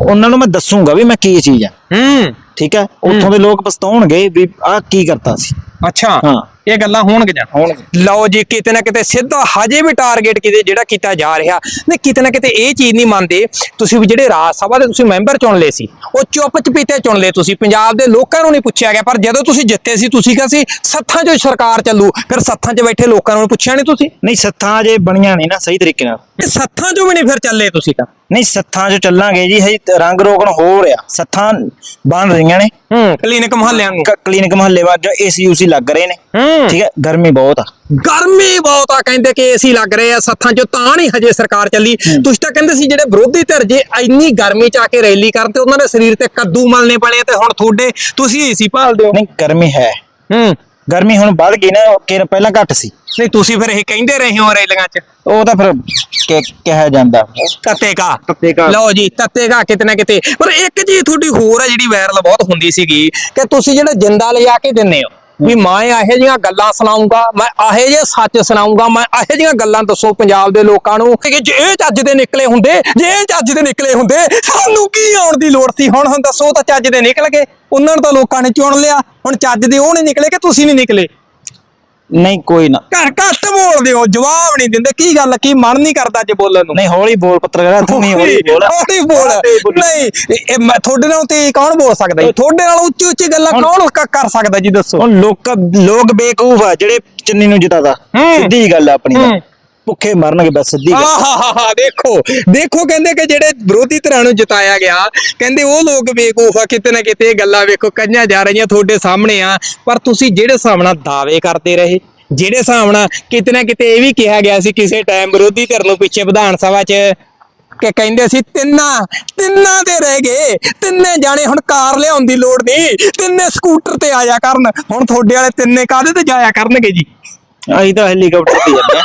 ਉਹਨਾਂ ਨੂੰ ਮੈਂ ਦੱਸੂਗਾ ਵੀ ਮੈਂ ਕੀ ਚੀਜ਼ ਆ। ਹੂੰ। ਠੀਕ ਹੈ? ਉੱਥੋਂ ਦੇ ਲੋਕ ਪਛਤਾਉਣਗੇ ਵੀ ਆਹ ਕੀ ਕਰਤਾ ਸੀ। ਅੱਛਾ। ਹਾਂ। ਇਹ ਗੱਲਾਂ ਹੋਣਗੀਆਂ ਹੋਣਗੇ। ਲਓ ਜੀ ਕਿਤੇ ਨਾ ਕਿਤੇ ਸਿੱਧਾ ਹਜੇ ਵੀ ਟਾਰਗੇਟ ਕਿਤੇ ਜਿਹੜਾ ਕੀਤਾ ਜਾ ਰਿਹਾ। ਨਹੀਂ ਕਿਤੇ ਨਾ ਕਿਤੇ ਇਹ ਚੀਜ਼ ਨਹੀਂ ਮੰਨਦੇ। ਤੁਸੀਂ ਵੀ ਜਿਹੜੇ ਰਾਜ ਸਭਾ ਦੇ ਤੁਸੀਂ ਮੈਂਬਰ ਚੁਣ ਲਏ ਸੀ ਉਹ ਚੁੱਪ ਚਪੀਤੇ ਚੁਣ ਲਏ ਤੁਸੀਂ। ਪੰਜਾਬ ਦੇ ਲੋਕਾਂ ਨੂੰ ਨਹੀਂ ਪੁੱਛਿਆ ਗਿਆ ਪਰ ਜਦੋਂ ਤੁਸੀਂ ਜਿੱਤੇ ਸੀ ਤੁਸੀਂ ਕਿਹਾ ਸੀ ਸੱਥਾਂ 'ਚੋਂ ਸਰਕਾਰ ਚੱਲੂ। ਫਿਰ ਸੱਥਾਂ 'ਚ ਬੈਠੇ ਲੋਕਾਂ ਨੂੰ ਪੁੱਛਿਆ ਨਹੀਂ ਤੁਸੀਂ? ਨਹੀਂ ਸੱਥਾਂ ਅਜੇ ਬਣੀਆਂ ਨਹੀਂ ਨਾ ਸਹੀ ਤਰੀਕੇ ਨਾਲ। ਇਹ ਸੱਥਾਂ 'ਚੋਂ ਵੀ ਨਹੀਂ ਫਿਰ ਚੱਲੇ ਤੁਸੀਂ ਤਾਂ? ਨਹੀਂ ਸੱਥਾਂ 'ਚ ਚੱਲਾਂਗੇ ਜੀ ਹਜੇ ਰੰਗ ਰੋਗਨ ਹੋ ਰਿਹਾ। ਸੱਥਾਂ ਬਣ ਰਹੀਆਂ ਨੇ। ਹੂੰ ਕਲੀਨਿਕ ਮੁਹੱਲਿਆਂ ਨੂੰ। ਕਲੀਨਿਕ ਮਹੱਲੇ ਵਾਜ ਏਸੀ ਯੂਸੀ ਲੱਗ ਰਹੇ ਨੇ। ਹੂੰ। ਠੀਕ ਹੈ ਗਰਮੀ ਬਹੁਤ ਆ। ਗਰਮੀ ਬਹੁਤ ਆ ਕਹਿੰਦੇ ਕਿ ਏਸੀ ਲੱਗ ਰਹੇ ਆ ਸੱਥਾਂ 'ਚ ਤਾਂ ਨਹੀਂ ਹਜੇ ਸਰਕਾਰ ਚੱਲੀ। ਤੁਸੀਂ ਤਾਂ ਕਹਿੰਦੇ ਸੀ ਜਿਹੜੇ ਵਿਰੋਧੀ ਧਿਰ ਜੇ ਇੰਨੀ ਗਰਮੀ 'ਚ ਆ ਕੇ ਰੈਲੀ ਕਰਨ ਤੇ ਉਹਨਾਂ ਦੇ ਸਰੀਰ ਤੇ ਕੱਦੂ ਮਲਨੇ ਪਣੇ ਆ ਤੇ ਹੁਣ ਤੁਹਾਡੇ ਤੁਸੀਂ ਏਸੀ ਭਾਲਦੇ ਹੋ। ਨਹੀਂ ਗਰਮੀ ਹੈ। ਹੂੰ। ਗਰਮੀ ਹੁਣ ਵੱਧ ਗਈ ਨਾ ਕਿ ਪਹਿਲਾਂ ਘੱਟ ਸੀ। ਨਹੀਂ ਤੁਸੀਂ ਫਿਰ ਇਹ ਕਹਿੰਦੇ ਰਹੇ ਹੋ ਰੈਲੀਆਂ 'ਚ? ਉਹ ਤਾਂ ਫਿਰ ਕਿ- ਕਿਹਾ ਜਾਂਦਾ। ਤੱਤੇ ਕਾ ਤੱਤੇ ਕਾ। ਲਓ ਜੀ ਤੱਤੇ ਕਾ ਕਿਤੇ ਨਾ ਕਿਤੇ। ਪਰ ਇੱਕ ਚੀਜ਼ ਤੁਹਾਡੀ ਹੋਰ ਹੈ ਜਿਹੜੀ ਵਾਇਰਲ ਬਹੁਤ ਹੁੰਦੀ ਸੀਗੀ ਕਿ ਤੁਸੀਂ ਜਿਹੜਾ ਜਿੰਦਾ ਲਿਜਾ ਕੇ ਦਿੰਨੇ ਹੋ ਵੀ ਮੈਂ ਇਹੋ ਜਿਹੀਆਂ ਗੱਲਾਂ ਸੁਣਾਉਂਗਾ, ਮੈਂ ਇਹੋ ਜਿਹੇ ਸੱਚ ਸੁਣਾਉਂਗਾ, ਮੈਂ ਇਹੋ ਜਿਹੀਆਂ ਗੱਲਾਂ ਦੱਸੋ ਪੰਜਾਬ ਦੇ ਲੋਕਾਂ ਨੂੰ ਕਿ ਜੇ ਇਹ ਚੱਜ ਦੇ ਨਿਕਲੇ ਹੁੰਦੇ, ਜੇ ਇਹ ਚੱਜ ਦੇ ਨਿਕਲੇ ਹੁੰਦੇ, ਸਾਨੂੰ ਕੀ ਆਉਣ ਦੀ ਲੋੜ ਸੀ? ਹੁਣ ਹੁਣ ਦੱਸੋ ਤਾਂ ਚੱਜ ਦੇ ਨਿਕਲ ਗਏ। ਉਹਨਾਂ ਨੂੰ ਤਾਂ ਲੋਕਾਂ ਨੇ ਚੁਣ ਲਿਆ। ਹੁਣ ਚੱਜ ਦੇ ਉਹ ਨਹੀਂ ਨਿਕਲੇ ਕਿ ਤੁਸੀਂ ਨਹੀਂ ਨਿਕਲੇ। ਨਹੀਂ ਕੋਈ ਨਾ। ਘੱਟ ਘੱਟ ਬੋਲਦੇ ਹੋ ਜਵਾਬ ਨਹੀਂ ਦਿੰਦੇ। ਕੀ ਗੱਲ ਕੀ ਮਨ ਨਹੀਂ ਕਰਦਾ ਜੇ ਬੋਲਣ ਨੂੰ? ਨਹੀਂ ਹੌਲੀ ਬੋਲ ਪੱਤਰਕਾਰ ਤੂੰ ਨਹੀਂ ਹੌਲੀ ਬੋਲ। ਹੌਲੀ ਬੋਲ। ਨਹੀਂ ਇਹ- ਮੈਂ- ਤੁਹਾਡੇ ਨਾਲ ਤੇ ਕੌਣ ਬੋਲ ਸਕਦਾ ਜੀ? ਤੁਹਾਡੇ ਨਾਲ ਉੱਚੀ ਉੱਚੀ ਗੱਲਾਂ ਕੌਣ ਕਰ ਸਕਦਾ ਜੀ ਦੱਸੋ? ਹੁਣ ਲੋਕ ਲੋਕ ਬੇਕੂਫ ਆ ਜਿਹੜੇ ਚੰਨੀ ਨੂੰ ਜਿਤਾਦਾ। ਸਿੱਧੀ ਗੱਲ ਆ ਆਪਣੀ। ਭੁੱਖੇ ਮਰਨਗੇ ਬਸ ਸਿੱਧੀ ਗੱਲ। ਆਹਾਹਾ ਦੇਖੋ ਦੇਖੋ ਕਹਿੰਦੇ ਕਿ ਜਿਹੜੇ ਵਿਰੋਧੀ ਧਿਰਾਂ ਨੂੰ ਜਿਤਾਇਆ ਗਿਆ ਕਹਿੰਦੇ ਉਹ ਲੋਕ ਬੇਵਕੂਫ ਆ ਕਿਤੇ ਨਾ ਕਿਤੇ ਇਹ ਗੱਲਾਂ ਵੇਖੋ ਕਈਆਂ ਜਾ ਰਹੀਆਂ ਤੁਹਾਡੇ ਸਾਹਮਣੇ ਆ ਪਰ ਤੁਸੀਂ ਜਿਹੜੇ ਹਿਸਾਬ ਨਾਲ ਦਾਅਵੇ ਕਰਦੇ ਰਹੇ ਜਿਹੜੇ ਹਿਸਾਬ ਨਾਲ ਕਿਤੇ ਨਾ ਕਿਤੇ ਇਹ ਵੀ ਕਿਹਾ ਗਿਆ ਸੀ ਕਿਸੇ ਟਾਈਮ ਵਿਰੋਧੀ ਧਿਰ ਨੂੰ ਪਿੱਛੇ ਵਿਧਾਨ ਸਭਾ 'ਚ ਕਿ ਕਹਿੰਦੇ ਸੀ ਤਿੰਨਾਂ ਤਿੰਨਾਂ ਤੇ ਰਹਿ ਗਏ ਤਿੰਨੇ ਜਾਣੇ ਹੁਣ ਕਾਰ ਲਿਆਉਣ ਦੀ ਲੋੜ ਨਹੀਂ ਤਿੰਨੇ ਸਕੂਟਰ ਤੇ ਆਇਆ ਕਰਨ ਹੁਣ ਤੁਹਾਡੇ ਵਾਲੇ ਤਿੰਨੇ ਕਾਹਦੇ ਤੇ ਜਾਇਆ ਕਰਨਗੇ ਜੀ? ਅਸੀਂ ਤਾਂ ਹੈਲੀਕਾਪਟਰ ਤੇ ਜਾਂਦੇ ਆ।